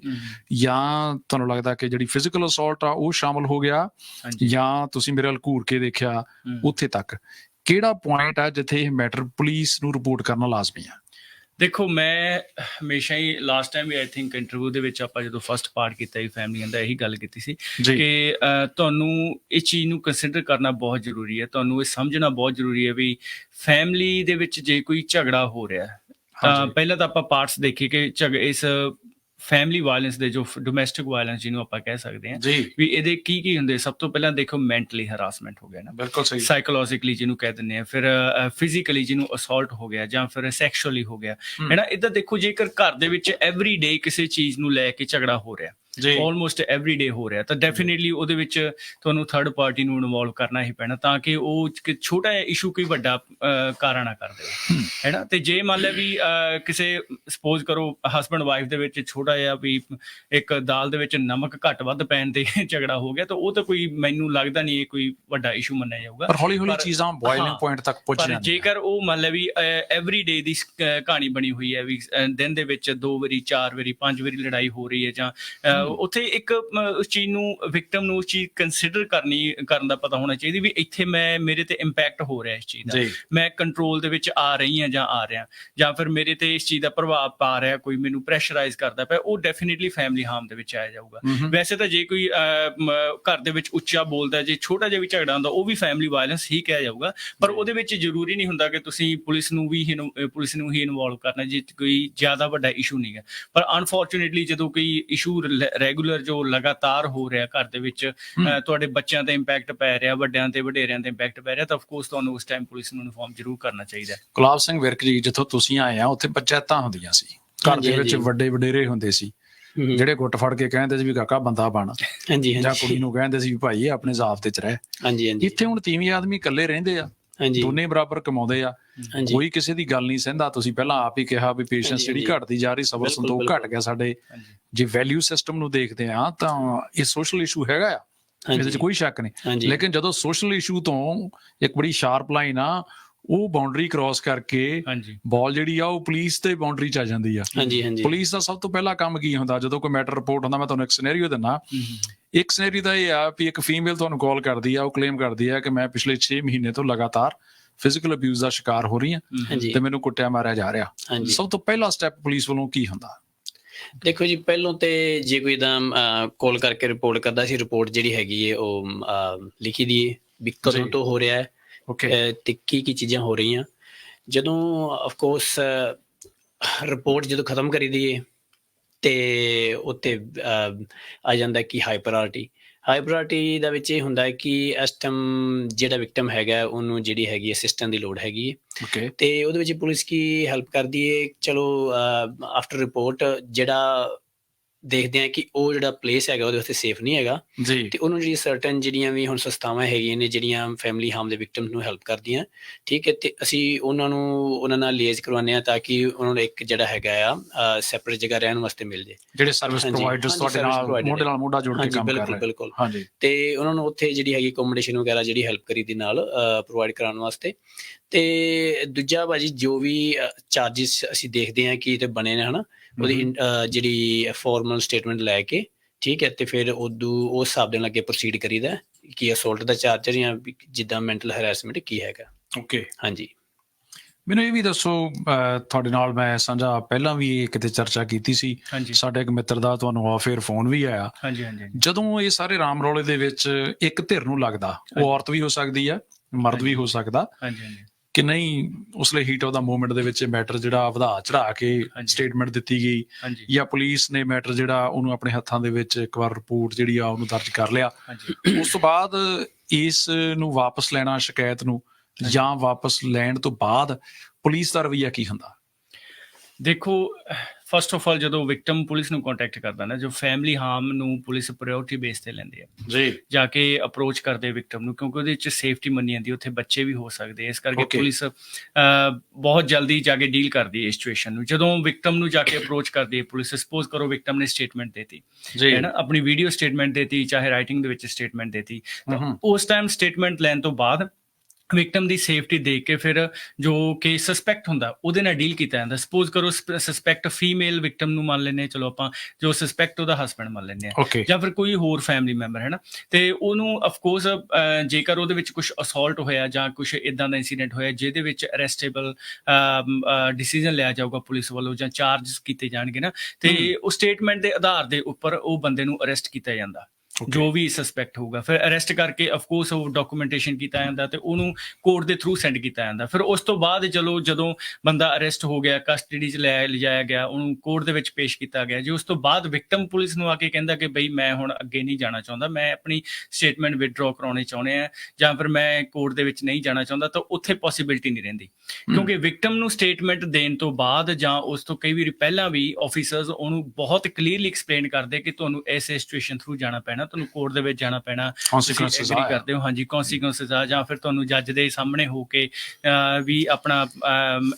Speaker 1: ਜਾਂ ਤੁਹਾਨੂੰ ਲੱਗਦਾ ਕਿ ਜਿਹੜੀ ਫਿਜ਼ੀਕਲ ਅਸੌਲਟ ਆ ਉਹ ਸ਼ਾਮਲ ਹੋ ਗਿਆ ਜਾਂ ਤੁਸੀਂ ਮੇਰੇ ਵੱਲ ਘੂਰ ਕੇ ਦੇਖਿਆ। ਉੱਥੇ ਤੱਕ। ਕਿਹੜਾ ਪੁਆਇੰਟ ਆ ਜਿੱਥੇ ਇਹ ਮੈਟਰ ਪੁਲਿਸ ਨੂੰ ਰਿਪੋਰਟ ਕਰਨਾ ਲਾਜ਼ਮੀ ਆ?
Speaker 2: ਦੇਖੋ ਮੈਂ ਹਮੇਸ਼ਾ ਹੀ ਲਾਸਟ ਟਾਈਮ ਵੀ ਆਈ ਥਿੰਕ ਇੰਟਰਵਿਊ ਦੇ ਵਿੱਚ ਆਪਾਂ ਜਦੋਂ ਫਸਟ ਪਾਰਟ ਕੀਤਾ ਸੀ ਫੈਮਿਲੀ ਦਾ ਇਹੀ ਗੱਲ ਕੀਤੀ ਸੀ ਕਿ ਤੁਹਾਨੂੰ ਇਹ ਚੀਜ਼ ਨੂੰ ਕੰਸੀਡਰ ਕਰਨਾ ਬਹੁਤ ਜ਼ਰੂਰੀ ਹੈ ਤੁਹਾਨੂੰ ਇਹ ਸਮਝਣਾ ਬਹੁਤ ਜ਼ਰੂਰੀ ਹੈ ਵੀ ਫੈਮਿਲੀ ਦੇ ਵਿੱਚ ਜੇ ਕੋਈ ਝਗੜਾ ਹੋ ਰਿਹਾ ਹੈ ਤਾਂ। ਪਹਿਲਾਂ ਤਾਂ ਆਪਾਂ ਪਾਰਟਸ ਦੇਖੀ ਕਿ ਝਗ ਇਸ ਫੈਮਿਲੀ ਵਾਇਲੈਂਸ ਦੇ ਜੋ ਡੋਮੈਸਟਿਕ ਵਾਇਲੈਂਸ ਜਿਹਨੂੰ ਆਪਾਂ ਕਹਿ ਸਕਦੇ ਹਾਂ ਵੀ ਇਹਦੇ ਕੀ ਕੀ ਹੁੰਦੇ? ਸਭ ਤੋਂ ਪਹਿਲਾਂ ਦੇਖੋ ਮੈਂਟਲੀ ਹਰਾਸਮੈਂਟ ਹੋ ਗਿਆ ਨਾ।
Speaker 1: ਬਿਲਕੁਲ ਸਹੀ।
Speaker 2: ਸਾਈਕੋਲੋਜੀਕਲੀ ਜਿਹਨੂੰ ਕਹਿ ਦਿੰਦੇ ਆ ਫਿਰ ਫਿਜ਼ੀਕਲੀ ਜਿਹਨੂੰ ਅਸੌਲਟ ਹੋ ਗਿਆ ਜਾਂ ਫਿਰ ਸੈਕਸ਼ੂਅਲੀ ਹੋ ਗਿਆ। ਹੈਨਾ ਇਦਾਂ ਦੇਖੋ ਜੇਕਰ ਘਰ ਦੇ ਵਿੱਚ ਐਵਰੀ ਡੇ ਕਿਸੇ ਚੀਜ਼ ਨੂੰ ਲੈ ਕੇ ਝਗੜਾ ਹੋ ਰਿਹਾ
Speaker 1: ਜੀ।
Speaker 2: ਆਲਮੋਸਟ ਐਵਰੀ ਡੇ ਹੋ ਰਿਹਾ। ਤਾਂ ਡੈਫੀਨਿਟਲੀ ਉਹਦੇ ਵਿੱਚ ਤੁਹਾਨੂੰ ਥਰਡ ਪਾਰਟੀ ਨੂੰ ਇਨਵੋਲਵ ਕਰਨਾ ਹੀ ਪੈਣਾ ਤਾਂ ਕਿ ਉਹ ਛੋਟਾ ਇਸ਼ੂ ਕੋਈ ਵੱਡਾ ਕਾਰਨ ਨਾ ਕਰ ਦੇਵੇ। ਹੈਨਾ ਤੇ ਜੇ ਮੰਨ ਲਿਆ ਵੀ ਕਿਸੇ ਸਪੋਜ਼ ਕਰੋ ਹਸਬੰਡ ਵਾਈਫ ਦੇ ਵਿੱਚ ਛੋਟਾ ਜਿਹਾ ਵੀ ਇੱਕ ਦਾਲ ਦੇ ਵਿੱਚ ਨਮਕ ਘੱਟ ਵੱਧ ਪੈਣ ਤੇ ਝਗੜਾ ਹੋ ਗਿਆ ਤਾਂ ਉਹ ਤਾਂ ਕੋਈ ਮੈਨੂੰ ਲੱਗਦਾ ਨਹੀਂ ਇਹ ਕੋਈ ਵੱਡਾ ਇਸ਼ੂ ਮੰਨਿਆ ਜਾਊਗਾ।
Speaker 1: ਪਰ ਹੌਲੀ ਹੌਲੀ
Speaker 2: ਪਰ-
Speaker 1: ਚੀਜ਼ਾਂ ਬੋਇਲਿੰਗ ਪੁਆਇੰਟ ਤੱਕ ਪਹੁੰਚ
Speaker 2: ਪਰ
Speaker 1: ਜਾਂਦੀਆਂ।
Speaker 2: ਜੇਕਰ ਉਹ ਮੰਨ ਲੈ ਵੀ ਐਵਰੀ ਡੇ ਦੀ ਕਹਾਣੀ ਬਣੀ ਹੋਈ ਹੈ ਵੀ ਦਿਨ ਦੇ ਵਿੱਚ ਦੋ ਵਾਰੀ ਚਾਰ ਵਾਰੀ ਪੰਜ ਵਾਰੀ ਲੜਾਈ ਹੋ ਰਹੀ ਹੈ ਜਾਂ ਉੱਥੇ ਇੱਕ ਉਸ ਚੀਜ਼ ਨੂੰ ਵਿਕਟਮ ਨੂੰ ਉਸ ਚੀਜ਼ ਕੰਸੀਡਰ ਕਰਨੀ ਕਰਨ ਦਾ ਪਤਾ ਹੋਣਾ ਚਾਹੀਦੀ ਵੀ ਇੱਥੇ ਮੈਂ ਮੇਰੇ ਤੇ ਇੰਪੈਕਟ ਹੋ ਰਿਹਾ ਇਸ ਚੀਜ਼ ਦਾ। ਮੈਂ ਕੰਟਰੋਲ ਦੇ ਵਿੱਚ ਆ ਰਹੀ ਹਾਂ ਜਾਂ ਆ ਰਿਹਾ। ਜਾਂ ਫਿਰ ਮੇਰੇ ਤੇ ਇਸ ਚੀਜ਼ ਦਾ ਪ੍ਰਭਾਵ ਪਾ ਰਿਹਾ ਕੋਈ ਮੈਨੂੰ ਪ੍ਰੈਸ਼ਰਾਈਜ਼ ਕਰਦਾ ਪਿਆ ਉਹ ਡੈਫੀਨਿਟਲੀ ਫੈਮਿਲੀ ਹਾਰਮ ਦੇ ਵਿੱਚ ਆਇਆ ਜਾਊਗਾ। ਵੈਸੇ ਤਾਂ ਜੇ ਕੋਈ ਘਰ ਦੇ ਵਿੱਚ ਉੱਚਾ ਬੋਲਦਾ ਜੇ ਛੋਟਾ ਜਿਹਾ ਵੀ ਝਗੜਾ ਹੁੰਦਾ ਉਹ ਵੀ ਫੈਮਿਲੀ ਵਾਇਲੈਂਸ ਹੀ ਕਿਹਾ ਜਾਊਗਾ। ਪਰ ਉਹਦੇ ਵਿੱਚ ਜ਼ਰੂਰੀ ਨਹੀਂ ਹੁੰਦਾ ਕਿ ਤੁਸੀਂ ਪੁਲਿਸ ਨੂੰ ਵੀ ਪੁਲਿਸ ਨੂੰ ਹੀ ਇਨਵੋਲਵ ਕਰਨਾ ਜੇ ਕੋਈ ਜ਼ਿਆਦਾ ਵੱਡਾ ਇਸ਼ੂ ਨਹੀਂ ਹੈ। ਪਰ ਅਨਫੋਰਚੂਨੇਟਲੀ ਜਦੋਂ ਕੋਈ ਇਸ਼ੂ ਰੈਗੂਲਰ ਜੋ ਲਗਾਤਾਰ ਹੋ ਰਿਹਾ ਘਰ ਦੇ ਵਿੱਚ ਤੁਹਾਡੇ ਬੱਚਿਆਂ ਤੇ ਇੰਪੈਕਟ ਪੈ ਰਿਹਾ ਵੱਡਿਆਂ ਤੇ ਵਡੇਰਿਆਂ ਤੇ ਇੰਪੈਕਟ ਪੈ ਰਿਹਾ ਤਾਂ ਆਫ ਕੋਰਸ ਤੁਹਾਨੂੰ ਉਸ ਟਾਈਮ ਪੁਲਿਸ ਨੂੰ ਇਨਫੋਰਮ ਜ਼ਰੂਰ ਕਰਨਾ ਚਾਹੀਦਾ ਹੈ।
Speaker 1: ਗੁਲਾਬ ਸਿੰਘ ਵਿਰਕ ਜੀ ਜਿੱਥੋਂ ਤੁਸੀਂ ਆਏ ਆ ਉੱਥੇ ਪੰਚਾਇਤਾਂ ਹੁੰਦੀਆਂ ਸੀ। ਘਰ ਦੇ ਵਿੱਚ। ਵੱਡੇ ਵਡੇਰੇ ਹੁੰਦੇ ਸੀ ਜਿਹੜੇ ਗੁੱਟ ਫੜ ਕੇ ਕਹਿੰਦੇ ਸੀ ਵੀ ਕਾਕਾ ਬੰਦਾ ਬਣ।
Speaker 3: ਹਾਂਜੀ
Speaker 1: ਜਾਂ
Speaker 3: ਹਾਂਜੀ
Speaker 1: ਕੁੜੀ ਨੂੰ ਕਹਿੰਦੇ ਸੀ ਵੀ ਭਾਈ ਇਹ ਆਪਣੇ ਜ਼ਾਬਤੇ 'ਚ ਰਹਿ
Speaker 3: ਹਾਂਜੀ ਹਾਂਜੀ।
Speaker 1: ਇੱਥੇ ਹੁਣ ਤੀਵੀਂ ਆਦਮੀ ਇਕੱਲੇ ਰਹਿੰਦੇ ਆ।
Speaker 3: ਹਾਂਜੀ।
Speaker 1: ਦੋਨੇ ਬਰਾਬਰ ਕਮਾਉਂਦੇ ਆ।
Speaker 3: ਹਾਂਜੀ।
Speaker 1: ਕੋਈ ਕਿਸੇ ਦੀ ਗੱਲ ਨਹੀਂ ਸਹਿੰਦਾ। ਤੁਸੀਂ ਪਹਿਲਾਂ ਆਪ ਹੀ ਕਿਹਾ ਵੀ ਪੇਸ਼ੈਂਸ ਜਿਹੜੀ। ਘਟਦੀ ਜਾ ਰਹੀ ਸਬਰ ਸੰਤੋਖ ਘਟ। ਗਿਆ ਸਾਡੇ। ਜੇ ਵੈਲਿਊ ਸਿਸਟਮ ਨੂੰ ਦੇਖਦੇ ਆ ਤਾਂ ਇਹ ਸੋਸ਼ਲ ਇਸ਼ੂ ਹੈਗਾ ਆ। ਇਹਦੇ 'ਚ
Speaker 3: ਹਾਂਜੀ
Speaker 1: ਕੋਈ ਸ਼ੱਕ ਨਹੀਂ। ਲੇਕਿਨ ਜਦੋਂ ਸੋਸ਼ਲ ਇਸ਼ੂ ਤੋਂ ਇੱਕ ਬੜੀ ਸ਼ਾਰਪ ਲਾਈਨ ਆ ਉਹ ਬਾਉਂਡਰੀ ਕ੍ਰਾਸ ਕਰਕੇ ਬਾਲ ਜਿਹੜੀ ਆ ਉਹ ਪੁਲਿਸ ਤੇ ਬਾਉਂਡਰੀ ਚ ਆ ਜਾਂਦੀ ਆ।
Speaker 3: ਹਾਂਜੀ ਹਾਂਜੀ।
Speaker 1: ਪੁਲਿਸ ਦਾ ਸਭ ਤੋਂ ਪਹਿਲਾ ਕੰਮ ਕੀ ਹੁੰਦਾ? ਜਦੋਂ ਕੋਈ ਮੈਟਰ ਰਿਪੋਰਟ ਹੁੰਦਾ ਮੈਂ ਤੁਹਾਨੂੰ ਇੱਕ ਸਿਨੈਰੀਓ ਦਿੰਨਾ ਇੱਕ ਸਿਨੈਰੀਓ ਦਾ ਇਹ ਆ ਵੀ ਇੱਕ ਫੀਮੇਲ ਤੁਹਾਨੂੰ ਕਾਲ ਕਰਦੀ ਆ ਉਹ ਕਲੇਮ ਕਰਦੀ ਆ ਕਿ ਮੈਂ ਪਿਛਲੇ 6 ਮਹੀਨੇ ਤੋਂ ਲਗਾਤਾਰ ਫਿਜ਼ੀਕਲ ਅਬਿਊਜ਼ ਦਾ ਸ਼ਿਕਾਰ ਹੋ ਰਹੀ ਆ ਤੇ ਮੈਨੂੰ ਕੁੱਟਿਆ ਮਾਰਿਆ ਜਾ ਰਿਹਾ। ਸਭ ਤੋਂ ਪਹਿਲਾ ਸਟੈਪ ਪੁਲਿਸ ਵੱਲੋਂ ਕੀ ਹੁੰਦਾ?
Speaker 3: ਦੇਖੋ ਜੀ ਪਹਿਲੋਂ ਤੇ ਜੇ ਕੋਈ ਦਾ ਕਾਲ ਕਰਕੇ ਰਿਪੋਰਟ ਕਰਦਾ ਸੀ ਰਿਪੋਰਟ ਜਿਹੜੀ ਹੈਗੀ ਹੈ ਉਹ ਲਿਖੀ ਦੀ ਵੀ ਕਦੋਂ। ਤੋਂ ਹੋ ਰਿਹਾ ਹੈ।
Speaker 1: ਓਕੇ
Speaker 3: ਤੇ ਕੀ ਕੀ ਚੀਜ਼ਾਂ ਹੋ ਰਹੀਆਂ। ਜਦੋਂ ਆਫ ਕੋਰਸ ਰਿਪੋਰਟ ਜਦੋਂ ਖਤਮ ਕਰੀ ਦੀ ਹੈ ਤੇ ਉੱਤੇ ਆ ਜਾਂਦਾ ਕਿ ਹਾਈ ਪ੍ਰਾਇੋਰਟੀ ਹਾਈ ਪ੍ਰਾਇੋਰਟੀ ਦਾ ਵਿੱਚ ਇਹ ਹੁੰਦਾ ਹੈ ਕਿ ਇਸ ਟਾਈਮ ਜਿਹੜਾ ਵਿਕਟਮ ਹੈਗਾ ਉਹਨੂੰ ਜਿਹੜੀ ਹੈਗੀ ਅਸਿਸਟੈਂਟ ਦੀ ਲੋੜ ਹੈਗੀ ਹੈ।
Speaker 1: ਓਕੇ
Speaker 3: ਤੇ ਉਹਦੇ ਵਿੱਚ ਪੁਲਿਸ ਕੀ ਹੈਲਪ ਕਰਦੀ ਹੈ? ਚਲੋ ਆਫਟਰ ਰਿਪੋਰਟ ਜਿਹੜਾ ਦੇਖਦੇ ਆ ਕਿ ਉਹ ਜਿਹੜਾ ਪਲੇਸ ਹੈਗਾ ਉਹਦੇ ਵਾਸਤੇ ਸੇਫ ਨਹੀਂ ਹੈਗਾ।
Speaker 1: ਜੀ।
Speaker 3: ਤੇ ਉਹਨੂੰ ਜਿਹੜੀ ਸਰਟਨ ਜਿਹੜੀਆਂ ਵੀ ਹੁਣ ਸੰਸਥਾਵਾਂ ਹੈਗੀਆਂ ਨੇ ਜਿਹੜੀਆਂ ਫੈਮਿਲੀ ਹਾਰਮ ਦੇ ਵਿਕਟਮਸ ਨੂੰ ਹੈਲਪ ਕਰਦੀਆਂ ਠੀਕ ਹੈ ਤੇ ਅਸੀਂ ਉਹਨਾਂ ਨੂੰ ਉਹਨਾਂ ਨਾਲ ਲਿਏਜ ਕਰਵਾਉਂਦੇ ਆ ਤਾਂ ਕਿ ਉਹਨਾਂ ਨੂੰ ਇੱਕ ਜਿਹੜਾ ਹੈਗਾ ਆ ਸੈਪਰੇਟ ਜਗ੍ਹਾ ਰਹਿਣ ਵਾਸਤੇ ਮਿਲ ਜੇ
Speaker 1: ਜਿਹੜੇ ਸਰਵਿਸ ਪ੍ਰੋਵਾਈਡਰਸ ਤੁਹਾਡੇ ਨਾਲ ਮੋਢੇ ਨਾਲ ਮੋਢਾ ਜੋੜ ਕੇ ਕੰਮ ਕਰ
Speaker 3: ਬਿਲਕੁਲ
Speaker 1: ਰਹੇ।
Speaker 3: ਬਿਲਕੁਲ।
Speaker 1: ਹਾਂਜੀ।
Speaker 3: ਤੇ ਉਹਨਾਂ ਨੂੰ ਉੱਥੇ ਜਿਹੜੀ ਹੈਗੀ ਅਕੋਮੋਡੇਸ਼ਨ ਵਗੈਰਾ ਜਿਹੜੀ ਹੈਲਪ ਕਰੀ ਦੀ ਨਾਲ ਪ੍ਰੋਵਾਈਡ ਕਰਾਉਣ ਵਾਸਤੇ। ਤੇ ਦੂਜਾ ਭਾਜੀ ਜੋ ਵੀ ਚਾਰजेस ਅਸੀਂ ਦੇਖਦੇ ਹਾਂ ਕਿ ਤੇ ਬਣੇ ਨੇ ਹਨਾ ਉਹਦੀ ਜਿਹੜੀ ਫਾਰਮਲ ਸਟੇਟਮੈਂਟ ਲੈ ਕੇ ਠੀਕ ਹੈ ਤੇ ਫਿਰ ਉਦੋਂ ਉਸ ਹਿਸਾਬ ਦੇ ਨਾਲ ਅੱਗੇ ਪ੍ਰੋਸੀਡ ਕਰੀਦਾ ਕਿ ਅਸੌਲਟ ਦਾ ਚਾਰਜਰ ਜਾਂ ਜਿੱਦਾਂ ਮੈਂਟਲ ਹੈਰੈਸਮੈਂਟ ਕੀ ਹੈਗਾ।
Speaker 1: ਓਕੇ
Speaker 3: ਹਾਂਜੀ।
Speaker 1: ਮੈਨੂੰ ਇਹ ਵੀ ਦੱਸੋ ਤੁਹਾਡੇ ਨਾਲ ਮੈਂ ਸਾਂਝਾ ਪਹਿਲਾਂ ਵੀ ਕਿਤੇ ਚਰਚਾ ਕੀਤੀ ਸੀ। ਸਾਡੇ ਇੱਕ ਮਿੱਤਰ ਦਾ ਤੁਹਾਨੂੰ ਆਫ 에ਅਰ ਫੋਨ ਵੀ ਆਇਆ।
Speaker 2: ਹਾਂਜੀ ਹਾਂਜੀ
Speaker 1: ਜਦੋਂ ਇਹ ਸਾਰੇ ਰਾਮ ਰੌਲੇ ਦੇ ਵਿੱਚ ਇੱਕ ਧਿਰ ਨੂੰ ਲੱਗਦਾ ਉਹ ਔਰਤ ਵੀ ਹੋ ਸਕਦੀ ਆ ਮਰਦ ਵੀ ਹੋ ਸਕਦਾ।
Speaker 2: ਹਾਂਜੀ ਹਾਂਜੀ।
Speaker 1: ਕਿ ਨਹੀਂ ਉਸਲੇ ਹੀਟ ਆਫ ਦਾ ਮੂਵਮੈਂਟ ਦੇ ਵਿੱਚ ਮੈਟਰ ਜਿਹੜਾ ਵਧਾ ਚੜਾ ਕੇ। ਸਟੇਟਮੈਂਟ ਦਿੱਤੀ ਗਈ ਜਾਂ ਪੁਲਿਸ ਨੇ ਮੈਟਰ ਜਿਹੜਾ ਉਹਨੂੰ ਆਪਣੇ ਹੱਥਾਂ ਦੇ ਵਿੱਚ ਇੱਕ ਵਾਰ ਰਿਪੋਰਟ ਜਿਹੜੀ ਆ ਉਹਨੂੰ ਦਰਜ ਕਰ ਲਿਆ। ਉਸ ਤੋਂ ਬਾਅਦ ਇਸ ਨੂੰ ਵਾਪਸ ਲੈਣਾ ਸ਼ਿਕਾਇਤ ਨੂੰ ਜਾਂ ਵਾਪਸ ਲੈਣ ਤੋਂ ਬਾਅਦ ਪੁਲਿਸ ਦਾ ਰਵਈਆ ਕੀ ਹੁੰਦਾ?
Speaker 2: ਦੇਖੋ ਫਸਟ ਆਫ ਆਲ ਜਦੋਂ ਵਿਕਟਮ ਪੁਲਿਸ ਨੂੰ ਕੰਟੈਕਟ ਕਰਦਾ ਨਾ ਜੋ ਫੈਮਿਲੀ ਹਾਰਮ ਨੂੰ ਪੁਲਿਸ ਪ੍ਰਾਇੋਰਟੀ ਬੇਸ ਤੇ ਲੈਂਦੀ ਹੈ
Speaker 1: ਜੀ।
Speaker 2: ਜਾ ਕੇ ਅਪਰੋਚ ਕਰਦੇ ਵਿਕਟਮ ਨੂੰ ਕਿਉਂਕਿ ਉਹਦੇ ਵਿੱਚ ਸੇਫਟੀ ਮੰਨੀ ਜਾਂਦੀ ਉੱਥੇ ਬੱਚੇ ਵੀ ਹੋ ਸਕਦੇ ਇਸ ਕਰਕੇ. ਪੁਲਿਸ ਬਹੁਤ ਜਲਦੀ ਜਾ ਕੇ ਡੀਲ ਕਰਦੀ ਹੈ ਇਸ ਸਿਚੁਏਸ਼ਨ ਨੂੰ। ਜਦੋਂ ਵਿਕਟਮ ਨੂੰ ਜਾ ਕੇ ਅਪਰੋਚ ਕਰਦੀ ਹੈ ਪੁਲਿਸ ਸਪੋਜ਼ ਕਰੋ ਵਿਕਟਮ ਨੇ ਸਟੇਟਮੈਂਟ ਦਿੱਤੀ। ਹੈ ਨਾ ਆਪਣੀ ਵੀਡੀਓ ਸਟੇਟਮੈਂਟ ਦਿੱਤੀ ਚਾਹੇ ਰਾਈਟਿੰਗ ਦੇ ਵਿੱਚ ਸਟੇਟਮੈਂਟ ਦਿੱਤੀ। ਉਸ ਟਾਈਮ ਸਟੇਟਮੈਂਟ ਲੈਣ ਤੋਂ ਬਾਅਦ ਵਿਕਟਮ ਦੀ ਸੇਫਟੀ ਦੇਖ ਕੇ ਫਿਰ ਜੋ ਕਿ ਸਸਪੈਕਟ ਹੁੰਦਾ ਉਹਦੇ ਨਾਲ ਡੀਲ ਕੀਤਾ ਜਾਂਦਾ। ਸਪੋਜ਼ ਕਰੋ ਸਸਪੈਕਟ ਫੀਮੇਲ ਵਿਕਟਮ ਨੂੰ ਮੰਨ ਲੈਨੇ ਚਲੋ ਆਪਾਂ ਜੋ ਸਸਪੈਕਟ ਉਹਦਾ ਹਸਬੰਡ ਮੰਨ ਲੈਨੇ ਆ ਜਾਂ ਫਿਰ ਕੋਈ ਹੋਰ ਫੈਮਿਲੀ ਮੈਂਬਰ ਹੈ ਨਾ ਤੇ ਉਹਨੂੰ ਆਫ ਕੋਰਸ ਜੇਕਰ ਉਹਦੇ ਵਿੱਚ ਕੁਝ ਅਸੌਲਟ ਹੋਇਆ ਜਾਂ ਕੁਝ ਇਦਾਂ ਦਾ ਇਨਸੀਡੈਂਟ ਹੋਇਆ ਜਿਹਦੇ ਵਿੱਚ ਅਰੈਸਟੇਬਲ ਡਿਸੀਜਨ ਲਿਆ ਜਾਊਗਾ ਪੁਲਿਸ ਵੱਲੋਂ ਜਾਂ ਚਾਰਜਸ ਕੀਤੇ ਜਾਣਗੇ ਨਾ ਤੇ ਉਹ ਸਟੇਟਮੈਂਟ ਦੇ ਆਧਾਰ ਦੇ ਉੱਪਰ ਉਹ ਬੰਦੇ ਨੂੰ ਅਰੈਸਟ ਕੀਤਾ ਜਾਂਦਾ। ਜੋ ਵੀ ਸਸਪੈਕਟ ਹੋਊਗਾ। ਫਿਰ ਅਰੈਸਟ ਕਰਕੇ ਆਫ ਕੋਰਸ ਉਹ ਡਾਕੂਮੈਂਟੇਸ਼ਨ ਕੀਤਾ ਜਾਂਦਾ ਤੇ ਉਹਨੂੰ ਕੋਰਟ ਦੇ ਥਰੂ ਸੈਂਡ ਕੀਤਾ ਜਾਂਦਾ। ਫਿਰ ਉਸ ਤੋਂ ਬਾਅਦ ਚਲੋ ਜਦੋਂ ਬੰਦਾ ਅਰੈਸਟ ਹੋ ਗਿਆ ਕਸਟਡੀ 'ਚ ਲੈ ਲਿਜਾਇਆ ਗਿਆ ਉਹਨੂੰ ਕੋਰਟ ਦੇ ਵਿੱਚ ਪੇਸ਼ ਕੀਤਾ ਗਿਆ ਜੇ ਉਸ ਤੋਂ ਬਾਅਦ ਵਿਕਟਮ ਪੁਲਿਸ ਨੂੰ ਆ ਕੇ ਕਹਿੰਦਾ ਕਿ ਬਈ ਮੈਂ ਹੁਣ ਅੱਗੇ ਨਹੀਂ ਜਾਣਾ ਚਾਹੁੰਦਾ ਮੈਂ ਆਪਣੀ ਸਟੇਟਮੈਂਟ ਵਿਦਡਰਾ ਕਰਾਉਣੀ ਚਾਹੁੰਦੇ ਆ ਜਾਂ ਫਿਰ ਮੈਂ ਕੋਰਟ ਦੇ ਵਿੱਚ ਨਹੀਂ ਜਾਣਾ ਚਾਹੁੰਦਾ ਤਾਂ ਉੱਥੇ ਪੋਸਿਬਿਲਿਟੀ ਨਹੀਂ ਰਹਿੰਦੀ। ਕਿਉਂਕਿ ਵਿਕਟਮ ਨੂੰ ਸਟੇਟਮੈਂਟ ਦੇਣ ਤੋਂ ਬਾਅਦ ਜਾਂ ਉਸ ਤੋਂ ਕਈ ਵਾਰੀ ਪਹਿਲਾਂ ਵੀ ਆਫੀਸਰਸ ਉਹਨੂੰ ਬਹੁਤ ਕਲੀਅਰਲੀ ਐਕਸਪਲੇਨ ਕਰਦੇ ਕਿ ਤੁਹਾਨੂੰ ਇਸ ਸਿਚੁਏਸ਼ਨ ਥਰੂ ਜਾਣਾ ਪੈਣਾ ਤੁਹਾਨੂੰ ਕੋਰਟ ਦੇ ਵਿੱਚ ਜਾਣਾ ਪੈਣਾ agree
Speaker 1: ਆ।
Speaker 2: ਕਰਦੇ ਹੋ ਹਾਂਜੀ ਕਨਸੀਕੁਐਂਸਸ ਆ ਜਾਂ ਫਿਰ ਤੁਹਾਨੂੰ ਜੱਜ ਦੇ ਸਾਹਮਣੇ ਹੋ ਕੇ ਵੀ ਆਪਣਾ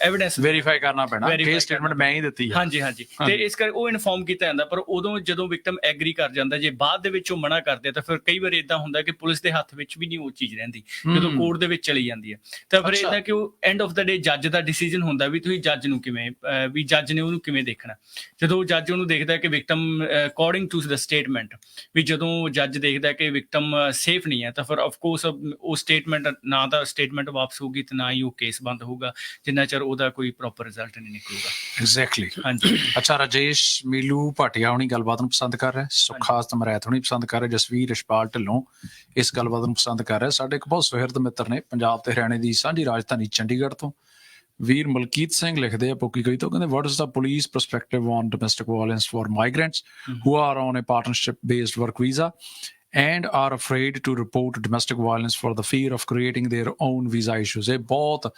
Speaker 2: ਐਵੀਡੈਂਸ
Speaker 1: ਵੈਰੀਫਾਈ ਕਰਨਾ ਪੈਣਾ
Speaker 2: Verify
Speaker 1: ਕਿ ਸਟੇਟਮੈਂਟ ਮੈਂ ਹੀ ਦਿੱਤੀ ਹੈ
Speaker 2: ਹਾਂਜੀ ਹਾਂਜੀ ਤੇ। ਇਸ ਕਰਕੇ ਉਹ ਇਨਫੋਰਮ ਕੀਤਾ ਜਾਂਦਾ ਪਰ ਉਦੋਂ ਜਦੋਂ ਵਿਕਟਮ ਐਗਰੀ ਕਰ ਜਾਂਦਾ ਜੇ ਬਾਅਦ ਦੇ ਵਿੱਚ ਉਹ ਮਨਾ ਕਰਦੇ ਤਾਂ ਫਿਰ ਕਈ ਵਾਰ ਇਦਾਂ ਹੁੰਦਾ ਕਿ ਪੁਲਿਸ ਦੇ ਹੱਥ ਵਿੱਚ ਵੀ ਨਹੀਂ ਉਹ ਚੀਜ਼ ਰਹਿੰਦੀ ਜਦੋਂ। ਕੋਰਟ ਦੇ ਵਿੱਚ ਚਲੀ ਜਾਂਦੀ ਹੈ ਤਾਂ ਫਿਰ। ਇਦਾਂ ਕਿ ਉਹ ਐਂਡ ਆਫ ਦਾ ਡੇ ਜੱਜ ਦਾ ਡਿਸੀਜਨ ਹੁੰਦਾ ਵੀ ਤੁਸੀਂ ਜੱਜ ਨੂੰ ਕਿਵੇਂ ਵੀ ਜੱਜ ਨੇ ਉਹਨੂੰ ਕਿਵੇਂ ਦੇਖਣਾ ਜਦੋਂ ਜੱਜ ਉਹਨੂੰ ਦੇਖਦਾ ਕਿ victim according to the statement ਵੀ ਜਦੋਂ ਜੱਜ ਦੇਖਦਾ ਕਿ ਵਿਕਟਮ ਸੇਫ ਨਹੀਂ ਹੈ ਤਾਂ ਫਿਰ ਆਫ ਕੋਰਸ ਉਹ ਸਟੇਟਮੈਂਟ ਨਾ ਤਾਂ ਸਟੇਟਮੈਂਟ ਵਾਪਸ ਹੋਊਗੀ ਤੇ ਨਾ ਹੀ ਉਹ ਕੇਸ ਬੰਦ ਹੋਊਗਾ ਜਿੰਨਾ ਚਿਰ ਉਹਦਾ ਕੋਈ ਪ੍ਰੋਪਰ ਰਿਜ਼ਲਟ ਨਹੀਂ ਨਿਕਲੂਗਾ।
Speaker 1: ਐਗਜ਼ੈਕਟਲੀ
Speaker 2: ਹਾਂਜੀ।
Speaker 1: ਅੱਛਾ ਰਾਜੇਸ਼ ਮੀਲੂ ਭਾਟੀਆ ਹੁਣੀ ਗੱਲਬਾਤ ਨੂੰ ਪਸੰਦ ਕਰ ਰਿਹਾ ਸੁਖਾ ਤਮਰੈਤ ਹੁਣੀ ਪਸੰਦ ਕਰ ਰਿਹਾ ਜਸਵੀਰ ਰਿਸ਼ਪਾਲ ਢਿੱਲੋਂ ਇਸ ਗੱਲਬਾਤ ਨੂੰ ਪਸੰਦ ਕਰ ਰਿਹਾ। ਸਾਡੇ ਇੱਕ ਬਹੁਤ ਸੁਹਿਰਦ ਮਿੱਤਰ ਨੇ ਪੰਜਾਬ ਤੇ ਹਰਿਆਣੇ ਦੀ ਸਾਂਝੀ ਰਾਜਧਾਨੀ ਚੰਡੀਗੜ੍ਹ ਤੋਂ। ਵੀਰ ਮਲਕੀਤ ਸਿੰਘ ਲਿਖਦੇ ਆ ਪੋਕੀ ਗਈ ਤੋਂ ਕਹਿੰਦੇ what is the police perspective on domestic violence for migrants who are on a partnership based work visa and are afraid to report domestic violence for the fear of creating their own visa issues ਇਹ ਬਹੁਤ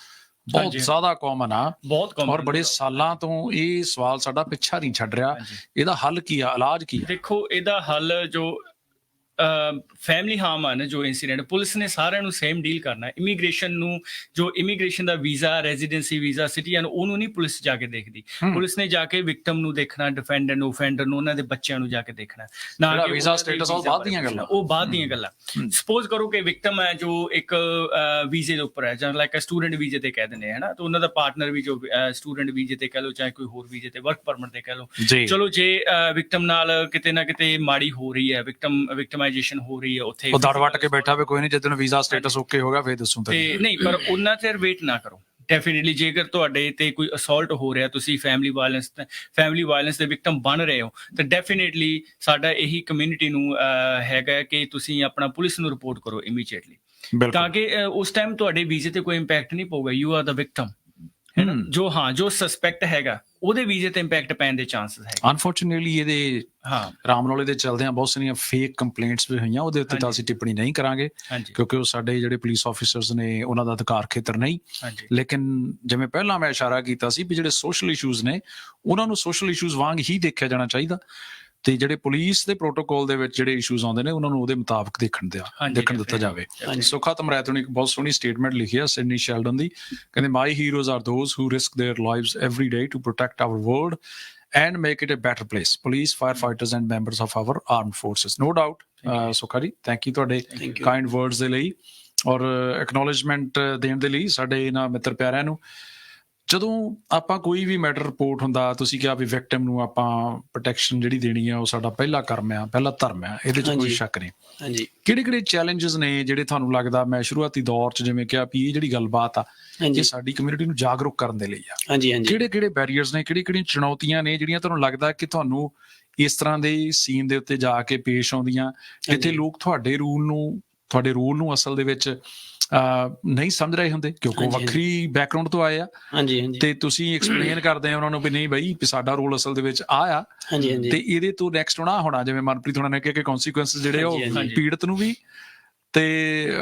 Speaker 1: ਬਹੁਤ। ਜ਼ਿਆਦਾ common ਆ
Speaker 2: ਬਹੁਤ common
Speaker 1: ਔਰ ਬੜੇ। ਸਾਲਾਂ ਤੋਂ ਇਹ ਸਵਾਲ ਸਾਡਾ ਪਿੱਛਾ ਨਹੀਂ ਛੱਡ ਰਿਹਾ। ਇਹਦਾ ਹੱਲ ਕੀ ਆ ਇਲਾਜ ਕੀ ਆ
Speaker 2: ਦੇਖੋ ਇਹਦਾ ਹੱਲ ਜੋ ਫੈਮਿਲੀ ਹਾਰਮ ਆ ਨਾ ਜੋ ਇਨਸੀਡੈਂਟ ਪੁਲਿਸ ਨੇ ਸਾਰਿਆਂ ਨੂੰ ਸੇਮ ਡੀਲ ਕਰਨਾ। ਇਮੀਗ੍ਰੇਸ਼ਨ ਨੂੰ ਜੋ ਇਮੀਗ੍ਰੇਸ਼ਨ ਦਾ ਵੀਜ਼ਾ ਰੈਜ਼ੀਡੈਂਸੀ ਵੀਜ਼ਾ ਸਿਟੀਜ਼ਨ ਉਹਨੂੰ ਨਹੀਂ ਪੁਲਿਸ ਜਾ ਕੇ ਦੇਖਦੀ। ਪੁਲਿਸ ਨੇ ਜਾ ਕੇ ਵਿਕਟਮ ਨੂੰ ਦੇਖਣਾ ਡਿਫੈਂਡਰ ਨੂੰ ਆਫੈਂਡਰ ਨੂੰ ਉਹਨਾਂ ਦੇ ਬੱਚਿਆਂ ਨੂੰ ਜਾ ਕੇ ਦੇਖਣਾ। ਨਾ ਕਿ
Speaker 1: status ਆ ਉਹ ਬਾਅਦ ਦੀਆਂ ਗੱਲਾਂ।
Speaker 2: ਉਹ ਬਾਅਦ ਦੀਆਂ ਗੱਲਾਂ। ਸਪੋਜ਼ ਕਰੋ ਕਿ ਵਿਕਟਮ ਹੈ ਜੋ ਇੱਕ ਵੀਜ਼ੇ ਦੇ ਉੱਪਰ ਹੈ ਜਾਂ ਲਾਈਕ ਅ ਸਟੂਡੈਂਟ ਵੀਜ਼ੇ ਤੇ ਕਹਿ ਦਿੰਦੇ ਹੈ ਨਾ ਤਾਂ ਉਹਨਾਂ ਦਾ ਪਾਰਟਨਰ ਵੀ ਜੋ ਸਟੂਡੈਂਟ ਵੀਜ਼ੇ ਤੇ ਕਹਿ ਲਓ ਚਾਹੇ ਕੋਈ ਹੋਰ ਵੀਜ਼ੇ ਤੇ ਵਰਕ ਪਰਮਿਟ ਤੇ ਕਹਿ ਲਓ। ਚਲੋ ਜੇ ਵਿਕਟਮ ਨਾਲ ਕਿਤੇ ਨਾ ਕਿਤੇ ਮਾੜੀ ਹੋ ਰਹੀ ਹੈ ਵਿਕਟਮ ਵਿਕਟਮਾਈਜੇਸ਼ਨ ਹੋ ਰਹੀ ਹੈ ਉੱਥੇ
Speaker 1: ਉਹ ਦੜ ਵੱਟ ਕੇ ਬੈਠਾ ਵੇ ਕੋਈ ਨਹੀਂ ਜਦੋਂ ਵੀਜ਼ਾ ਸਟੇਟਸ ਓਕੇ ਹੋਗਾ ਫੇਰ ਦੱਸੂ
Speaker 2: ਤੇ ਨਹੀਂ ਪਰ ਉਹਨਾਂ ਚਿਰ ਵੇਟ ਨਾ ਕਰੋ। ਡੈਫੀਨਿਟਲੀ ਜੇਕਰ ਤੁਹਾਡੇ ਤੇ ਕੋਈ ਅਸੌਲਟ ਹੋ ਰਿਹਾ ਤੁਸੀਂ ਫੈਮਿਲੀ ਵਾਇਲੈਂਸ ਫੈਮਿਲੀ ਵਾਇਲੈਂਸ ਦੇ ਵਿਕਟਮ ਬਣ ਰਹੇ ਹੋ ਤਾਂ ਡੈਫੀਨਿਟਲੀ ਸਾਡਾ ਇਹੀ ਕਮਿਊਨਿਟੀ ਨੂੰ ਹੈਗਾ ਕਿ ਤੁਸੀਂ ਆਪਣਾ ਪੁਲਿਸ ਨੂੰ ਰਿਪੋਰਟ ਕਰੋ ਇਮੀਡੀਏਟਲੀ ਤਾਂ ਕਿ ਉਸ ਟਾਈਮ ਤੁਹਾਡੇ ਵੀਜ਼ੇ ਤੇ ਕੋਈ ਇੰਪੈਕਟ ਨਹੀਂ ਪਊਗਾ ਯੂ ਆਰ ਦਾ ਵਿਕਟਮ ਹੈ। ਨਾ। ਜੋ ਹਾਂ ਜੋ ਸਸਪੈਕਟ ਹੈਗਾ ਉਹਦੇ ਵੀਜ਼ੇ ਤੇ ਇੰਪੈਕਟ ਪੈਣ ਦੇ ਚਾਂਸਸ ਹੈਗੇ।
Speaker 1: ਅਨਫੋਰਚੂਨੇਟਲੀ ਇਹਦੇ
Speaker 2: ਹਾਂ।
Speaker 1: ਰਾਮਨੌਲੇ ਦੇ ਚਲਦਿਆਂ ਬਹੁਤ ਸਾਰੀਆਂ ਫੇਕ ਕੰਪਲੇਂਟਸ ਵੀ ਹੋਈਆਂ ਉਹਦੇ ਉੱਤੇ ਤਾਂ। ਅਸੀਂ ਟਿੱਪਣੀ ਨਹੀਂ ਕਰਾਂਗੇ ਕਿਉਂਕਿ ਉਹ ਸਾਡੇ ਜਿਹੜੇ ਪੁਲਿਸ ਆਫੀਸਰਸ ਨੇ ਉਹਨਾਂ ਦਾ ਅਧਿਕਾਰ ਖੇਤਰ ਨਹੀਂ। ਲੇਕਿਨ ਜਿਵੇਂ ਪਹਿਲਾਂ ਮੈਂ ਇਸ਼ਾਰਾ ਕੀਤਾ ਸੀ ਵੀ ਜਿਹੜੇ ਸੋਸ਼ਲ ਇਸ਼ੂਜ਼ ਨੇ ਉਹਨਾਂ ਨੂੰ ਸੋਸ਼ਲ ਇਸ਼ੂਜ਼ ਵਾਂਗ ਹੀ ਦੇਖਿਆ ਜਾਣਾ ਚਾਹੀਦਾ। ਤੇ ਜਿਹੜੇ ਪੁਲਿਸ ਦੇ ਪ੍ਰੋਟੋਕਾਲ ਦੇ ਵਿੱਚ ਜਿਹੜੇ ਇਸ਼ੂਜ਼ ਆਉਂਦੇ ਨੇ ਉਹਨਾਂ ਨੂੰ ਉਹਦੇ ਮੁਤਾਬਕ ਦੇਖਣ ਦਿਆ
Speaker 2: ਹਾਂਜੀ,
Speaker 1: ਦੇਖਣ ਦਿੱਤਾ ਜਾਵੇ
Speaker 2: ਹਾਂਜੀ।
Speaker 1: ਸੁਖਾ ਤਮਰੈਤ ਨੇ ਇੱਕ ਬਹੁਤ ਸੋਹਣੀ ਸਟੇਟਮੈਂਟ ਲਿਖੀ ਹੈ ਸਿਡਨੀ ਸ਼ੈਲਡਨ ਦੀ ਕਹਿੰਦੇ my heroes are those who risk their lives every day to protect our world and make it a better place police firefighters and members of our armed forces no doubt Sukha ji thank you ਤੁਹਾਡੇ
Speaker 3: Thank you.
Speaker 1: Kind words ਦੇ ਲਈ ਔਰ acknowledgement ਦੇਣ ਦੇ ਲਈ ਸਾਡੇ ਇਹਨਾਂ ਮਿੱਤਰ ਪਿਆਰਿਆਂ ਨੂੰ ਜਦੋਂ ਆਪਾਂ ਕੋਈ ਵੀ ਮੈਟਰ ਰਿਪੋਰਟ ਹੁੰਦਾ ਤੁਸੀਂ ਕਿਹਾ ਵੀ ਵਿਕਟਿਮ ਨੂੰ ਆਪਾਂ ਪ੍ਰੋਟੈਕਸ਼ਨ ਜਿਹੜੀ ਦੇਣੀ ਆ ਉਹ ਸਾਡਾ ਪਹਿਲਾ ਕਰਮ ਆ ਪਹਿਲਾ ਧਰਮ ਆ ਇਹਦੇ 'ਚ ਕੋਈ। ਸ਼ੱਕ ਨਹੀਂ।
Speaker 3: ਹਾਂਜੀ।
Speaker 1: ਕਿਹੜੇ ਕਿਹੜੇ ਚੈਲੰਜਸ ਨੇ ਜਿਹੜੇ ਤੁਹਾਨੂੰ ਲੱਗਦਾ ਮੈਂ ਸ਼ੁਰੂਆਤੀ ਦੌਰ 'ਚ ਜਿਵੇਂ ਕਿਹਾ ਵੀ ਇਹ ਜਿਹੜੀ ਗੱਲਬਾਤ ਆ ਇਹ ਸਾਡੀ ਕਮਿਊਨਿਟੀ ਨੂੰ ਜਾਗਰੂਕ ਕਰਨ ਦੇ ਲਈ ਆ।
Speaker 3: ਹਾਂਜੀ ਹਾਂਜੀ।
Speaker 1: ਕਿਹੜੇ ਕਿਹੜੇ ਬੈਰੀਅਰਸ ਨੇ ਕਿਹੜੀ ਕਿਹੜੀਆਂ ਚੁਣੌਤੀਆਂ ਨੇ ਜਿਹੜੀਆਂ ਤੁਹਾਨੂੰ ਲੱਗਦਾ ਕਿ ਤੁਹਾਨੂੰ ਇਸ ਤਰ੍ਹਾਂ ਦੇ ਸੀਨ ਦੇ ਉੱਤੇ ਜਾ ਕੇ ਪੇਸ਼ ਆਉਂਦੀਆਂ ਜਿੱਥੇ। ਲੋਕ ਤੁਹਾਡੇ ਰੂਲ ਨੂੰ ਤੁਹਾਡੇ ਰੂਲ ਨੂੰ ਅਸਲ ਦੇ ਵਿੱਚ ਨਹੀਂ ਸਮਝ ਰਹੇ ਹੁੰਦੇ ਕਿਉਂਕਿ ਉਹ। ਵੱਖਰੀ ਬੈਕਗ੍ਰਾਉਂਡ ਤੋਂ ਆਏ ਆ।
Speaker 3: ਹਾਂਜੀ ਹਾਂਜੀ।
Speaker 1: ਤੇ ਤੁਸੀਂ ਐਕਸਪਲੇਨ ਕਰਦੇ ਆ ਉਹਨਾਂ ਨੂੰ ਵੀ ਨਹੀਂ ਬਈ ਸਾਡਾ ਰੋਲ ਅਸਲ ਦੇ ਵਿੱਚ ਆ ਆ।
Speaker 3: ਹਾਂਜੀ ਹਾਂਜੀ।
Speaker 1: ਤੇ ਇਹਦੇ ਤੋਂ ਨੈਕਸਟ ਹੋਣਾ ਹੋਣਾ ਜਿਵੇਂ ਮਨਪ੍ਰੀਤ ਹੋਣਾ ਨੇ ਕਿਹਾ ਕਿ ਕਨਸੀਕੁਐਂਸਸ ਜਿਹੜੇ ਉਹ। ਪੀੜਤ ਨੂੰ ਵੀ ਤੇ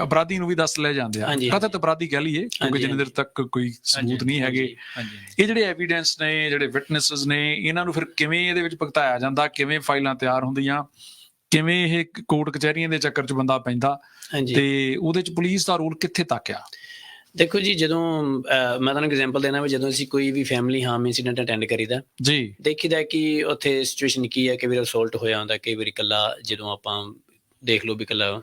Speaker 1: ਅਪਰਾਧੀ ਨੂੰ ਵੀ ਦੱਸ ਲੈ ਜਾਂਦੇ ਆ। ਕਥਿਤ ਅਪਰਾਧੀ ਕਹਿ ਲਈਏ ਕਿਉਂਕਿ ਜਿੰਨੇ ਦੇਰ ਤੱਕ ਕੋਈ ਸਬੂਤ ਨਹੀਂ ਹੈਗੇ। ਇਹ ਜਿਹੜੇ ਐਵੀਡੈਂਸ ਨੇ ਜਿਹੜੇ ਵਿਟਨੈਸਸ ਨੇ ਇਹਨਾਂ ਨੂੰ ਫਿਰ ਕਿਵੇਂ ਇਹਦੇ ਵਿੱਚ ਭੁਗਤਾਇਆ ਜਾਂਦਾ ਕਿਵੇਂ ਫਾਈਲਾਂ ਤਿਆਰ ਹੁੰਦੀਆਂ? ਕਿਵੇਂ ਇਹ ਕੋਰਟ ਕਚਹਿਰੀਆਂ ਦੇ ਚੱਕਰ 'ਚ ਬੰਦਾ ਪੈਂਦਾ
Speaker 3: ਹਾਂਜੀ।
Speaker 1: ਤੇ ਉਹਦੇ 'ਚ ਪੁਲਿਸ ਦਾ ਰੋਲ ਕਿੱਥੇ ਤੱਕ ਆ?
Speaker 3: ਦੇਖੋ ਜੀ ਜਦੋਂ ਮੈਂ ਤੁਹਾਨੂੰ ਐਗਜ਼ਾਮਪਲ ਦੇਣਾ ਵੀ ਜਦੋਂ ਅਸੀਂ ਕੋਈ ਵੀ ਫੈਮਿਲੀ ਹਾਰਮ ਇਨਸੀਡੈਂਟ ਅਟੈਂਡ ਕਰੀਦਾ
Speaker 1: ਜੀ।
Speaker 3: ਦੇਖੀਦਾ ਕਿ ਉੱਥੇ ਸਿਚੁਏਸ਼ਨ ਕੀ ਹੈ ਕਿ ਵੀ ਅਸੌਲਟ ਹੋਇਆ ਹੁੰਦਾ ਕਈ ਵਾਰੀ ਕੱਲਾ ਜਦੋਂ ਆਪਾਂ ਦੇਖ ਲਓ ਵੀ ਕੱਲਾ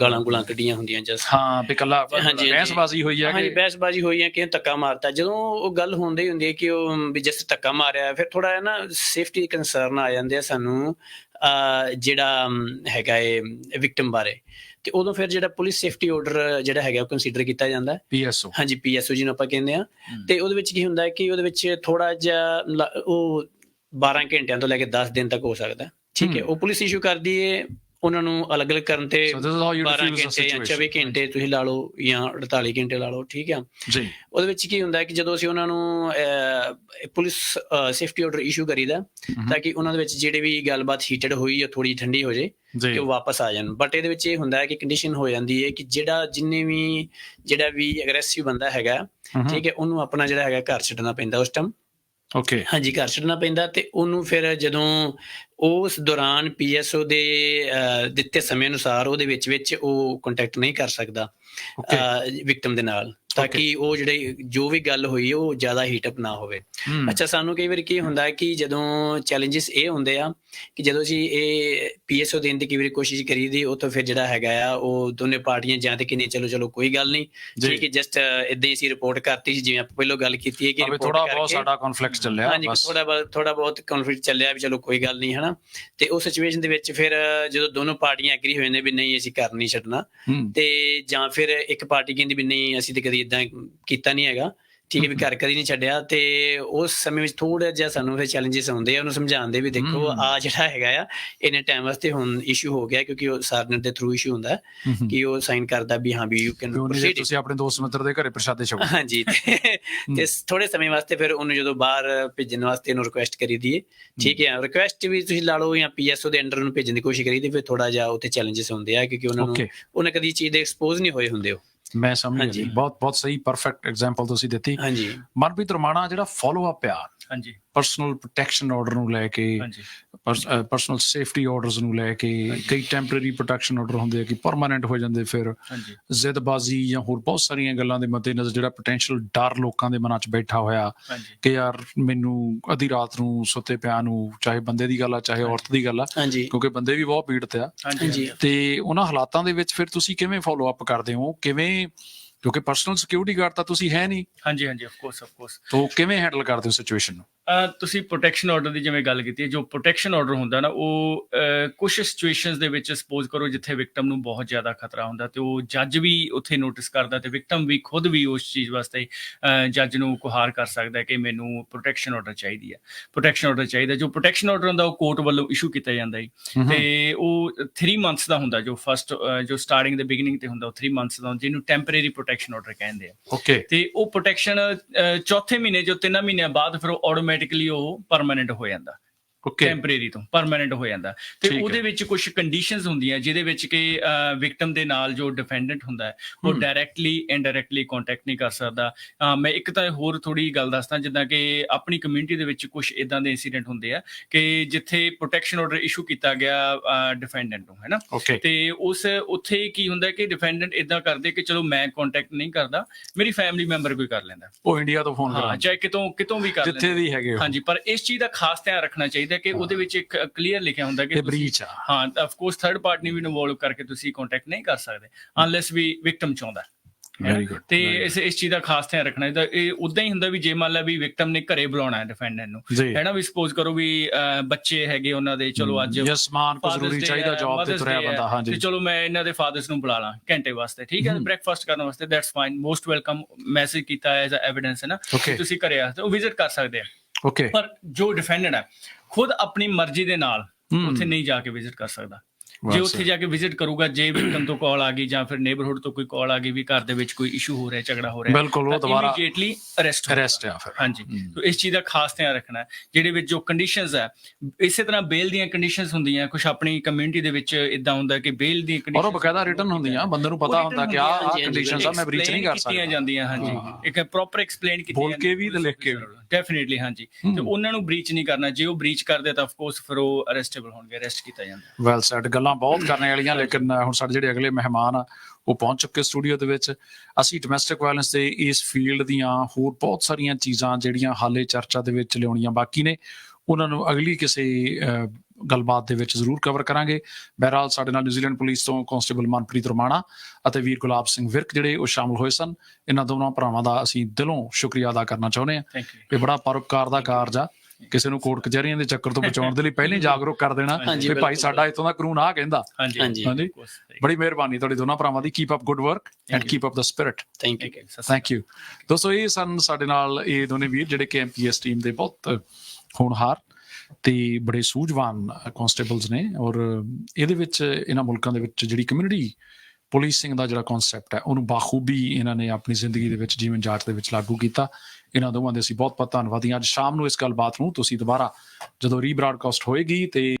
Speaker 3: ਗਾਲਾਂ ਗੁਲਾਂ ਕੱਢੀਆਂ ਹੁੰਦੀਆਂ ਜਸ
Speaker 1: ਹਾਂ ਵੀ ਕੱਲਾ
Speaker 3: ਹਾਂਜੀ, ਹਾਂਜੀ।
Speaker 1: ਬਹਿਸਬਾਜ਼ੀ ਹੋਈ
Speaker 3: ਹਾਂਜੀ
Speaker 1: ਕਿ
Speaker 3: ਬਹਿਸਬਾਜ਼ੀ ਹੋਈ ਹੈ ਕਿ ਧੱਕਾ ਮਾਰਤਾ। ਜਦੋਂ ਉਹ ਗੱਲ ਹੁੰਦੀ ਹੀ ਹੁੰਦੀ ਹੈ ਕਿ ਉਹ ਵੀ ਜਿਸ ਧੱਕਾ ਮਾਰਿਆ ਫਿਰ ਥੋੜਾ ਹੈ ਨਾ ਸੇਫਟੀ ਕੰਸਰਨ ਆ ਜਾਂਦੇ ਆ ਸਾਨੂੰ ਜਿਹੜਾ ਹੈਗਾ ਏ ਵਿਕਟਮ ਬਾਰੇ। ਤੇ ਉਦੋਂ ਫਿਰ ਜਿਹੜਾ ਪੁਲਿਸ ਸੇਫਟੀ ਆਰਡਰ ਜਿਹੜਾ ਹੈਗਾ ਉਹ ਕੰਸੀਡਰ ਕੀਤਾ ਜਾਂਦਾ ਹੈ।
Speaker 1: ਪੀਐਸਓ
Speaker 3: ਹਾਂਜੀ ਪੀਐਸਓ ਜਿਹਨੂੰ ਆਪਾਂ ਕਹਿੰਦੇ ਆ ਤੇ ਉਹਦੇ ਵਿੱਚ ਕੀ ਹੁੰਦਾ ਹੈ ਕਿ ਉਹਦੇ ਵਿੱਚ ਥੋੜਾ ਜਿਹਾ ਉਹ 12 ਘੰਟਿਆਂ ਤੋਂ ਲੈ ਕੇ 10 ਦਿਨ ਤੱਕ ਹੋ ਸਕਦਾ। ਠੀਕ ਹੈ। ਉਹ ਪੁਲਿਸ ਇਸ਼ੂ ਕਰਦੀ ਹੈ ਉਹਨਾਂ ਨੂੰ ਅਲੱਗ-ਅਲੱਗ ਕਰਨ ਤੇ
Speaker 1: so this is how you
Speaker 3: 12
Speaker 1: diffuse
Speaker 3: ਘੰਟੇ ਜਾਂ 24 ਘੰਟੇ ਤੁਸੀਂ ਲਾ ਲਓ ਜਾਂ 48 ਘੰਟੇ ਲਾ ਲਓ ਠੀਕ ਹੈ
Speaker 1: ਜੀ।
Speaker 3: ਉਹਦੇ ਵਿੱਚ ਕੀ ਹੁੰਦਾ ਹੈ ਕਿ ਜਦੋਂ ਅਸੀਂ ਉਹਨਾਂ ਨੂੰ ਪੁਲਿਸ ਸੇਫਟੀ ਆਰਡਰ ਇਸ਼ੂ ਕਰੀਦਾ। ਤਾਂ ਕਿ ਉਹਨਾਂ ਦੇ ਵਿੱਚ ਜਿਹੜੇ ਵੀ ਗੱਲਬਾਤ ਹੀਟਡ ਹੋਈ ਜਾਂ ਥੋੜੀ ਠੰਡੀ ਹੋ ਜੇ ਕਿ ਉਹ ਵਾਪਸ ਆ ਜਾਣ। ਬਟ ਇਹਦੇ ਵਿੱਚ ਇਹ ਹੁੰਦਾ ਹੈ ਕਿ ਕੰਡੀਸ਼ਨ ਹੋ ਜਾਂਦੀ ਹੈ ਕਿ ਜਿਹੜਾ ਜਿੰਨੇ ਵੀ ਜਿਹੜਾ ਵੀ ਅਗਰੈਸਿਵ ਬੰਦਾ ਹੈਗਾ ਠੀਕ ਹੈ ਉਹਨੂੰ ਆਪਣਾ ਜਿਹੜਾ ਹੈਗਾ ਘਰ ਛੱਡਣਾ ਪੈਂਦਾ ਉਸ ਟਾਈਮ
Speaker 1: ਓਕੇ
Speaker 3: ਹਾਂਜੀ ਘਰ ਛੱਡਣਾ ਪੈਂਦਾ ਤੇ ਉਹਨੂੰ ਫਿਰ ਜਦੋਂ ਉਸ ਦੌਰਾਨ ਪੀਐਸਓ ਦੇ ਦਿੱਤੇ ਸਮੇਂ ਅਨੁਸਾਰ ਉਹਦੇ ਵਿੱਚ ਵਿੱਚ ਉਹ ਕੰਟੈਕਟ ਨਹੀਂ ਕਰ ਸਕਦਾ ਵਿਕਟਮ ਦੇ ਨਾਲ। ਤਾਂ. ਕਿ ਉਹ ਜਿਹੜੇ ਜੋ ਵੀ ਗੱਲ ਹੋਈ ਉਹ ਜ਼ਿਆਦਾ ਹੀਟ ਅਪ ਨਾ ਹੋਵੇ। ਅੱਛਾ ਸਾਨੂੰ ਕਈ ਵਾਰ ਕੀ ਹੁੰਦਾ ਹੈ ਕਿ ਜਦੋਂ ਚੈਲੰਜਸ ਇਹ ਹੁੰਦੇ ਆ ਕਿ ਜਦੋਂ ਅਸੀਂ ਇਹ ਪੀਐਸਓ ਦੇਣ ਦੀ ਕਈ ਵਾਰੀ ਕੋਸ਼ਿਸ਼ ਕਰੀਦੀ ਉਹ ਤਾਂ ਫਿਰ ਜਿਹੜਾ ਹੈਗਾ ਆ ਉਹ ਦੋਨੇ ਪਾਰਟੀਆਂ ਜਾਂ ਤੇ ਕਿ ਨਹੀਂ ਚਲੋ ਚਲੋ ਕੋਈ ਗੱਲ ਨਹੀਂ। ਠੀਕ ਹੈ ਜਸਟ ਇਦਾਂ ਹੀ ਅਸੀਂ ਰਿਪੋਰਟ ਕਰਤੀ ਸੀ ਜਿਵੇਂ ਆਪਾਂ ਪਹਿਲਾਂ ਗੱਲ ਕੀਤੀ ਹੈ ਕਿ report
Speaker 1: ਥੋੜਾ ਬਹੁਤ ਸਾਡਾ ਕਨਫਲਿਕਟ ਚੱਲਿਆ
Speaker 3: ਹਾਂਜੀ ਥੋੜਾ ਬਹੁਤ ਥੋੜਾ ਬਹੁਤ ਕਨਫਲਿਕਟ ਚੱਲਿਆ ਵੀ ਚਲੋ ਕੋਈ ਗੱਲ ਨਹੀਂ ਹਨਾ। ਤੇ ਉਸ ਸਿਚੁਏਸ਼ਨ ਦੇ ਵਿੱਚ ਫਿਰ ਜਦੋਂ ਦੋਨੋਂ ਪਾਰਟੀਆਂ ਐਗਰੀ ਹੋਏ ਨੇ ਵੀ ਨਹੀਂ ਅਸੀਂ ਘਰ ਨਹੀਂ ਛੱਡਣਾ ਤੇ ਜਾਂ ਫਿਰ ਇੱਕ ਪਾਰਟੀ ਕਹਿੰਦੀ ਵੀ ਨਹੀਂ ਅਸੀਂ ਤੇ ਕਦੀ ਇਦਾਂ ਕੀਤਾ ਨਹੀਂ ਹੈਗਾ। ਠੀਕ ਹੈ ਵੀ ਘਰ ਕਦੀ ਨਹੀਂ ਛੱਡਿਆ ਤੇ ਉਸ ਸਮੇਂ ਵਿੱਚ ਥੋੜਾ ਜਿਹਾ ਸਾਨੂੰ ਫਿਰ ਚੈਲੰਜਸ ਆਉਂਦੇ ਆ ਉਹਨੂੰ ਸਮਝਾਉਂਦੇ ਵੀ ਦੇਖੋ। ਆ ਜਿਹੜਾ ਹੈਗਾ ਆ ਇਹਨੇ ਟਾਈਮ ਵਾਸਤੇ ਹੁਣ ਇਸ਼ੂ ਹੋ ਗਿਆ ਕਿਉਂਕਿ ਉਹ ਸਰਨਰ ਦੇ ਥਰੂ ਇਸ਼ੂ ਹੁੰਦਾ। ਕਿ ਉਹ ਸਾਈਨ ਕਰਦਾ ਵੀ ਹਾਂ ਵੀ ਯੂ ਕੈਨ
Speaker 1: ਉਹਨੇ
Speaker 3: ਪ੍ਰੋਸੀਡ
Speaker 1: ਤੁਸੀਂ ਆਪਣੇ ਦੋਸਤ ਮਿੱਤਰ ਦੇ ਘਰੇ ਪ੍ਰਸ਼ਾਦੇ ਛਕੋ।
Speaker 3: ਹਾਂਜੀ। ਤੇ ਥੋੜੇ ਸਮੇਂ ਵਾਸਤੇ ਫਿਰ ਉਹਨੂੰ ਜਦੋਂ ਬਾਹਰ ਭੇਜਣ ਵਾਸਤੇ ਉਹਨੂੰ ਰਿਕੁਐਸਟ ਕਰੀ ਦੀਏ ਠੀਕ ਹੈ ਰਿਕੁਐਸਟ ਵੀ ਤੁਸੀਂ ਲਾ ਲਓ ਜਾਂ ਪੀਐਸਓ ਦੇ ਅੰਡਰ ਨੂੰ ਭੇਜਣ ਦੀ ਕੋਸ਼ਿਸ਼ ਕਰੀ ਤੇ ਫਿਰ ਥੋੜਾ ਜਿਹਾ ਉੱਥੇ ਚੈਲੰਜਸ ਹੁੰਦੇ ਆ ਕਿਉਂਕਿ ਉਹਨਾਂ ਨੂੰ ਉਹਨਾਂ ਕਦੀ ਚੀਜ਼ ਦੇ ਐਕਸਪੋਜ਼ ਨਹੀਂ ਹੋਏ ਹੁੰਦੇ ਉਹ।
Speaker 1: ਮੈਂ ਸਮਝ। ਗਿਆ ਬਹੁਤ ਬਹੁਤ ਸਹੀ ਪਰਫੈਕਟ ਐਗਜ਼ਾਮਪਲ ਤੁਸੀਂ ਦਿੱਤੀ।
Speaker 3: ਹਾਂਜੀ।
Speaker 1: ਮਨਪ੍ਰੀਤ ਰਮਾਣਾ ਜਿਹੜਾ ਫਾਲੋ ਅਪ ਆ
Speaker 2: ਹਾਂਜੀ।
Speaker 1: ਪਰਸਨਲ ਪ੍ਰੋਟੈਕਸ਼ਨ ਆਰਡਰ ਨੂੰ ਲੈ ਕੇ
Speaker 2: ਹਾਂਜੀ।
Speaker 1: ਪਰਸਨਲ ਸੇਫਟੀ ਆਰਡਰਸ ਨੂੰ ਲੈ ਕੇ ਕਈ ਟੈਂਪਰੇਰੀ ਪ੍ਰੋਟੈਕਸ਼ਨ ਆਰਡਰ ਹੁੰਦੇ ਆ ਕਿ ਪਰਮਾਨੈਂਟ ਹੋ ਜਾਂਦੇ ਫਿਰ
Speaker 2: ਹਾਂਜੀ।
Speaker 1: ਜ਼ਿੱਦਬਾਜ਼ੀ ਜਾਂ ਹੋਰ ਬਹੁਤ ਸਾਰੀਆਂ ਗੱਲਾਂ ਦੇ ਮੱਦੇਨਜ਼ਰ ਜਿਹੜਾ ਪੋਟੈਂਸ਼ੀਅਲ ਡਰ ਲੋਕਾਂ ਦੇ ਮਨਾਂ 'ਚ ਬੈਠਾ ਹੋਇਆ ਕਿ ਯਾਰ ਮੈਨੂੰ ਅੱਧੀ ਰਾਤ ਨੂੰ ਸੁੱਤੇ ਪਿਆ ਨੂੰ ਚਾਹੇ ਬੰਦੇ ਦੀ ਗੱਲ ਆ ਚਾਹੇ ਔਰਤ ਦੀ ਗੱਲ ਆ ਕਿਉਂਕਿ ਬੰਦੇ ਵੀ ਬਹੁਤ ਪੀੜਤ ਆ। ਤੇ ਉਹਨਾਂ ਹਾਲਾਤਾਂ ਦੇ ਵਿੱਚ ਫਿਰ ਤੁਸੀਂ ਕਿਵੇਂ ਫਾਲੋ ਅਪ ਕਰਦੇ ਹੋ? ਕਿਵੇਂ ਕਿਉਂਕਿ ਪਰਸਨਲ ਸਿਕਿਉਰਿਟੀ ਗਾਰਡ ਤਾਂ ਤੁਸੀਂ ਹੈ ਨਹੀਂ।
Speaker 2: ਹਾਂਜੀ ਹਾਂਜੀ ਆਫ ਕੋਰਸ ਆਫ ਕੋਰਸ
Speaker 1: ਤਾਂ ਕਿਵੇਂ ਹੈਂਡਲ ਕਰਦੇ ਹੋ ਸਿਚੁਏਸ਼ਨ ਨੂੰ?
Speaker 2: ਤੁਸੀਂ ਪ੍ਰੋਟੈਕਸ਼ਨ ਆਰਡਰ ਦੀ ਜਿਵੇਂ ਗੱਲ ਕੀਤੀ ਹੈ ਜੋ ਪ੍ਰੋਟੈਕਸ਼ਨ ਆਰਡਰ ਹੁੰਦਾ ਨਾ ਉਹ ਕੁਝ ਸਿਚੁਏਸ਼ਨਸ ਦੇ ਵਿੱਚ ਸਪੋਜ਼ ਕਰੋ ਜਿੱਥੇ ਵਿਕਟਮ ਨੂੰ ਬਹੁਤ ਜ਼ਿਆਦਾ ਖਤਰਾ ਹੁੰਦਾ ਤੇ ਉਹ ਜੱਜ ਵੀ ਉੱਥੇ ਨੋਟਿਸ ਕਰਦਾ ਤੇ ਵਿਕਟਮ ਵੀ ਖੁਦ ਵੀ ਉਸ ਚੀਜ਼ ਵਾਸਤੇ ਜੱਜ ਨੂੰ ਗੁਹਾਰ ਕਰ ਸਕਦਾ ਹੈ ਕਿ ਮੈਨੂੰ ਪ੍ਰੋਟੈਕਸ਼ਨ ਆਰਡਰ ਚਾਹੀਦੀ ਹੈ। ਪ੍ਰੋਟੈਕਸ਼ਨ ਆਰਡਰ ਚਾਹੀਦਾ ਜੋ ਪ੍ਰੋਟੈਕਸ਼ਨ ਆਰਡਰ ਹੁੰਦਾ ਉਹ ਕੋਰਟ ਵੱਲੋਂ ਇਸ਼ੂ ਕੀਤਾ ਜਾਂਦਾ ਹੈ ਤੇ ਉਹ 3 ਮੰਥਸ ਦਾ ਹੁੰਦਾ ਜੋ ਫਸਟ ਜੋ ਸਟਾਰਟਿੰਗ ਦੇ ਬਿਗਨਿੰਗ ਤੇ ਹੁੰਦਾ ਉਹ 3 ਮੰਥਸ ਦਾ ਜਿਹਨੂੰ ਟੈਂਪਰੇਰੀ ਪ੍ਰੋਟੈਕਸ਼ਨ ਆਰਡਰ ਕਹਿੰਦੇ ਆ।
Speaker 1: ਓਕੇ
Speaker 2: ਤੇ ਉਹ ਪ੍ਰੋਟੈਕਸ਼ਨ ਚੌਥੇ ਮਹੀਨੇ ਜੋ ਤਿੰਨ ਮਹੀਨਿਆਂ ਬਾਅਦ ਫਿਰ ਉਹ ਆਟੋਮੈਟਿਕਲੀ ਉਹ ਪਰਮਨੈਂਟ ਹੋ ਜਾਂਦਾ। ਟੈਂਪਰੇਰੀ ਤੋਂ ਪਰਮਨੈਂਟ ਹੋ ਜਾਂਦਾ। ਤੇ। ਉਹਦੇ ਵਿੱਚ ਕੁਝ ਕੰਡੀਸ਼ਨਸ ਹੁੰਦੀਆਂ ਜਿਹਦੇ ਵਿੱਚ ਕਿ ਵਿਕਟਮ ਦੇ ਨਾਲ ਜੋ ਡਿਫੈਂਡੈਂਟ ਹੁੰਦਾ ਹੈ ਉਹ। ਡਾਇਰੈਕਟਲੀ ਇਨਡਾਇਰੈਕਟਲੀ ਕੰਟੈਕਟ ਨਹੀਂ ਕਰ ਸਕਦਾ। ਮੈਂ ਇੱਕ ਤਾਂ ਹੋਰ ਥੋੜੀ ਗੱਲ ਦੱਸਦਾ ਜਿੱਦਾਂ ਕਿ ਆਪਣੀ ਕਮਿਊਨਿਟੀ ਦੇ ਵਿੱਚ ਕੁਝ ਇਦਾਂ ਦੇ ਇਨਸੀਡੈਂਟ ਹੁੰਦੇ ਆ ਕਿ ਜਿੱਥੇ ਪ੍ਰੋਟੈਕਸ਼ਨ ਆਰਡਰ ਇਸ਼ੂ ਕੀਤਾ ਗਿਆ ਡਿਫੈਂਡੈਂਟ ਨੂੰ ਹੈ ਨਾ?
Speaker 1: ਓਕੇ
Speaker 2: ਤੇ ਉਸ ਉੱਥੇ ਕੀ ਹੁੰਦਾ ਕਿ ਡਿਫੈਂਡੈਂਟ ਇਦਾਂ ਕਰਦੇ ਕਿ ਚਲੋ ਮੈਂ ਕੰਟੈਕਟ ਨਹੀਂ ਕਰਦਾ ਮੇਰੀ ਫੈਮਿਲੀ ਮੈਂਬਰ ਕੋਈ ਕਰ ਲੈਂਦਾ।
Speaker 1: ਉਹ ਇੰਡੀਆ ਤੋਂ ਫੋਨ
Speaker 2: ਹਾਂ
Speaker 1: ਕਰਾਂ
Speaker 2: ਚਾਹੇ ਕਿਤੋਂ ਕਿਤੋਂ ਵੀ ਕਰ
Speaker 1: ਜਿੱਥੇ
Speaker 2: ਲੈਂਦਾ।
Speaker 1: ਵੀ ਹੈਗੇ
Speaker 2: ਹਾਂਜੀ ਪਰ ਇਸ ਚੀਜ਼ ਦਾ ਖਾਸ ਧਿਆਨ ਰੱਖਣਾ ਚਾਹੀਦਾ ਕਿ ਉਹਦੇ ਵਿੱਚ ਇੱਕ ਕਲੀਅਰ ਲਿਖਿਆ ਹੁੰਦਾ ਕਿ
Speaker 1: ਤੇ
Speaker 2: ਤੁਸੀਂ
Speaker 1: ਬ੍ਰੀਚ ਆ।
Speaker 2: ਹਾਂ ਆਫ ਕੋਰਸ ਥਰਡ ਪਾਰਟੀ ਵੀ ਇਨਵੋਲਵ ਕਰਕੇ ਤੁਸੀਂ ਕੰਟੈਕਟ ਨਹੀਂ ਕਰ ਸਕਦੇ ਅਨਲੈਸ ਵੀ ਵਿਕਟਮ ਚਾਹੁੰਦਾ ਹੈ। ਤੇ ਇਸ ਇਸ ਚੀਜ਼ ਦਾ ਖਾਸ ਧਿਆਨ ਰੱਖਣਾ ਚਾਹੀਦਾ ਇਹ ਉਦਾਂ ਹੀ ਹੁੰਦਾ ਵੀ ਜੇ ਮੰਨ ਲਾ ਵੀ ਵਿਕਟਮ ਨੇ ਘਰੇ ਬੁਲਾਉਣਾ ਹੈ ਡਿਫੈਂਡੈਂਟ ਨੂੰ
Speaker 1: ਜੀ।
Speaker 2: ਹੈ ਨਾ ਵੀ ਸਪੋਜ਼ ਕਰੋ ਵੀ ਬੱਚੇ ਹੈਗੇ ਉਹਨਾਂ ਦੇ ਚਲੋ ਅੱਜ
Speaker 1: ਯਸ ਸਮਾਨ ਕੋ ਜ਼ਰੂਰੀ ਚਾਹੀਦਾ
Speaker 2: ਹੈ,
Speaker 1: ਜੌਬ ਤੇ ਤੁਰਿਆ
Speaker 2: ਹੈ,
Speaker 1: ਬੰਦਾ
Speaker 2: ਤੇ
Speaker 1: ਹਾਂਜੀ
Speaker 2: ਚਲੋ ਮੈਂ ਇਹਨਾਂ ਦੇ ਫਾਦਰਸ ਨੂੰ ਬੁਲਾ ਲਾਂ ਘੰਟੇ ਵਾਸਤੇ ਠੀਕ ਹੈ। ਬ੍ਰੇਕਫਾਸਟ ਕਰਨ ਵਾਸਤੇ that's fine most welcome message ਕੀਤਾ ਐਜ਼ ਅ ਐਵੀਡੈਂਸ ਹੈ ਨਾ? ਤੁਸੀਂ ਘਰੇ ਆ ਤੇ ਉਹ ਵਿਜ਼ਿਟ ਕਰ ਸਕਦੇ ਆ।
Speaker 1: ਓਕੇ
Speaker 2: ਪਰ ਜੋ ਡਿਫੈਂਡੈਂਟ ਹੈ ਖੁਦ ਆਪਣੀ ਮਰਜ਼ੀ ਦੇ ਨਾਲ ਉੱਥੇ ਨਹੀਂ ਜਾ ਕੇ ਵਿਜ਼ਿਟ ਕਰ ਸਕਦਾ। ਜੇ ਉੱਥੇ. ਜਾ ਕੇ ਵਿਜ਼ਿਟ ਕਰੂਗਾ ਜੇ ਵਿਕਟਮ ਤੋਂ ਕਾਲ ਆ ਗਈ ਜਾਂ ਫਿਰ ਨੇਬਰਹੁੱਡ ਤੋਂ ਕੋਈ ਕਾਲ ਆ ਗਈ ਵੀ ਘਰ ਦੇ ਵਿੱਚ ਕੋਈ ਇਸ਼ੂ ਹੋ ਰਿਹਾ ਝਗੜਾ ਹੋ ਰਿਹਾ
Speaker 1: ਬਿਲਕੁਲ ਉਹ ਦੁਬਾਰਾ
Speaker 2: ਇਮੀਡੀਏਟਲੀ ਅਰੈਸਟ
Speaker 1: ਅਰੈਸਟ ਆ ਫਿਰ
Speaker 2: ਹਾਂਜੀ। ਤੋ ਇਸ ਚੀਜ਼ ਦਾ ਖਾਸ ਧਿਆਨ ਰੱਖਣਾ ਹੈ ਜਿਹੜੇ ਵਿੱਚ ਜੋ ਕੰਡੀਸ਼ਨਸ ਹੈ ਇਸੇ ਤਰ੍ਹਾਂ ਬੇਲ ਦੀਆਂ ਕੰਡੀਸ਼ਨਸ ਹੁੰਦੀਆਂ ਕੁਝ ਆਪਣੀ ਕਮਿਊਨਿਟੀ ਦੇ ਵਿੱਚ ਇਦਾਂ ਹੁੰਦਾ ਕਿ ਬੇਲ ਦੀ
Speaker 1: ਔਰ ਉਹ ਬਕਾਇਦਾ ਰਿਟਰਨ ਹੁੰਦੀਆਂ ਬੰਦੇ ਨੂੰ ਪਤਾ ਹੁੰਦਾ ਕਿ ਆ
Speaker 3: ਹਾਂਜੀ,
Speaker 1: ਆ
Speaker 3: ਹਾਂਜੀ,
Speaker 1: ਕੰਡੀਸ਼ਨਸ ਆ ਮੈਂ ਬ੍ਰੀਚ ਨਹੀਂ ਕਰ
Speaker 2: ਕੀਤੀਆਂ
Speaker 1: ਸਕਦਾ
Speaker 2: ਜਾਂਦੀਆਂ ਹਾਂਜੀ। ਇੱਕ ਪ੍ਰੋਪਰ ਐਕਸਪਲੇਨ ਕੀਤੀ
Speaker 1: ਬੋਲ ਕੇ ਵੀ ਤੇ ਲਿਖ ਕੇ ਵੀ।
Speaker 2: ਡੈਫੀਨਿਟਲੀ ਹਾਂਜੀ ਤੇ। ਉਹਨਾਂ ਨੂੰ ਬ੍ਰੀਚ ਨਹੀਂ ਕਰਨਾ ਜੇ ਉਹ ਬ੍ਰੀਚ ਕਰਦੇ ਤਾਂ ਆਫ ਕੋਰਸ ਫਿਰ ਉਹ ਅਰੈਸਟੇਬਲ ਹੋਣਗੇ ਅਰੈਸਟ ਕੀਤਾ ਜਾਂਦਾ
Speaker 1: ਵੈਲ ਸੈਡ ਗੱਲਾਂ ਬਹੁਤ ਕਰਨ ਵਾਲੀਆਂ ਲੇਕਿਨ ਹੁਣ ਸਾਡੇ ਜਿਹੜੇ ਅਗਲੇ ਮਹਿਮਾਨ ਆ ਉਹ ਪਹੁੰਚ ਚੁੱਕੇ ਸਟੂਡੀਓ ਦੇ ਵਿੱਚ। ਅਸੀਂ ਡੋਮੈਸਟਿਕ ਵਾਇਲੈਂਸ ਦੇ ਇਸ ਫੀਲਡ ਦੀਆਂ ਹੋਰ ਬਹੁਤ ਸਾਰੀਆਂ ਚੀਜ਼ਾਂ ਜਿਹੜੀਆਂ ਹਾਲੇ ਚਰਚਾ ਦੇ ਵਿੱਚ ਲਿਆਉਣੀਆਂ ਬਾਕੀ ਨੇ ਉਹਨਾਂ ਨੂੰ ਅਗਲੀ ਕਿਸੇ ਗੱਲਬਾਤ ਦੇ ਵਿੱਚ ਜ਼ਰੂਰ ਕਵਰ ਕਰਾਂਗੇ। ਬਹਿਰਹਾਲ ਸਾਡੇ ਨਾਲ ਨਿਊਜ਼ੀਲੈਂਡ ਪੁਲਿਸ ਤੋਂ ਕਾਂਸਟੇਬਲ ਮਨਪ੍ਰੀਤ ਰਮਾਣਾ ਅਤੇ ਵੀਰ ਗੁਲਾਬ ਸਿੰਘ ਵਿਰਕ ਜਿਹੜੇ ਉਹ ਸ਼ਾਮਲ ਹੋਏ ਸਨ। ਇਹਨਾਂ ਦੋਨਾਂ ਭਰਾਵਾਂ ਦਾ ਅਸੀਂ ਦਿਲੋਂ ਸ਼ੁਕਰੀਆ ਅਦਾ ਕਰਨਾ ਚਾਹੁੰਦੇ ਹਾਂ। ਇਹ ਬੜਾ ਪਰਉਪਕਾਰ ਦਾ ਕਾਰਜ ਆ। ਕਿਸੇ ਨੂੰ ਕੋਰਟ ਕਚਹਿਰੀਆਂ ਦੇ ਚੱਕਰ ਤੋਂ ਬਚਾਉਣ ਦੇ ਲਈ ਪਹਿਲਾਂ ਹੀ ਜਾਗਰੂਕ ਕਰ ਦੇਣਾ ਵੀ ਭਾਈ। ਸਾਡਾ ਇਤੋਂ ਦਾ ਕਾਨੂੰਨ ਆ ਕਹਿੰਦਾ।
Speaker 2: ਹਾਂਜੀ.
Speaker 1: ਬੜੀ ਮਿਹਰਬਾਨੀ ਤੁਹਾਡੇ ਦੋਨਾਂ ਭਰਾਵਾਂ ਦੀ। Keep up
Speaker 2: good
Speaker 1: work and. Keep up
Speaker 3: the spirit
Speaker 2: thank you
Speaker 1: thank you ਦੋਸਤੋ ਇਹ ਸਨ ਸਾਡੇ ਨਾਲ ਇਹ ਦੋਨੇ ਵੀਰ ਜਿਹੜੇ ਕਿ ਐਮਪੀਐਸ ਟੀਮ ਦੇ ਬਹੁਤ ਹੋਣਹਾਰ ਤੇ ਬੜੇ ਸੂਝਵਾਨ ਕਨਸਟੇਬਲਸ ਨੇ ਔਰ ਇਹਦੇ ਵਿੱਚ ਇਹਨਾਂ ਮੁਲਕਾਂ ਦੇ ਵਿੱਚ ਜਿਹੜੀ ਕਮਿਊਨਿਟੀ ਪੁਲਿਸਿੰਗ ਦਾ ਜਿਹੜਾ ਕਨਸੈਪਟ ਹੈ ਉਹਨੂੰ ਬਾਖੂਬੀ ਇਹਨਾਂ ਨੇ ਆਪਣੀ ਜ਼ਿੰਦਗੀ ਦੇ ਵਿੱਚ ਜੀਵਨ ਜਾਂਚ ਦੇ ਵਿੱਚ ਲਾਗੂ ਕੀਤਾ। ਇਹਨਾਂ ਦੋਵਾਂ ਦੇ ਅਸੀਂ ਬਹੁਤ ਬਹੁਤ ਧੰਨਵਾਦੀ ਹਾਂ। ਅੱਜ ਸ਼ਾਮ ਨੂੰ ਇਸ ਗੱਲਬਾਤ ਨੂੰ ਤੁਸੀਂ ਦੁਬਾਰਾ ਜਦੋਂ ਰੀਬ੍ਰਾਡਕਾਸਟ ਹੋਏਗੀ ਤੇ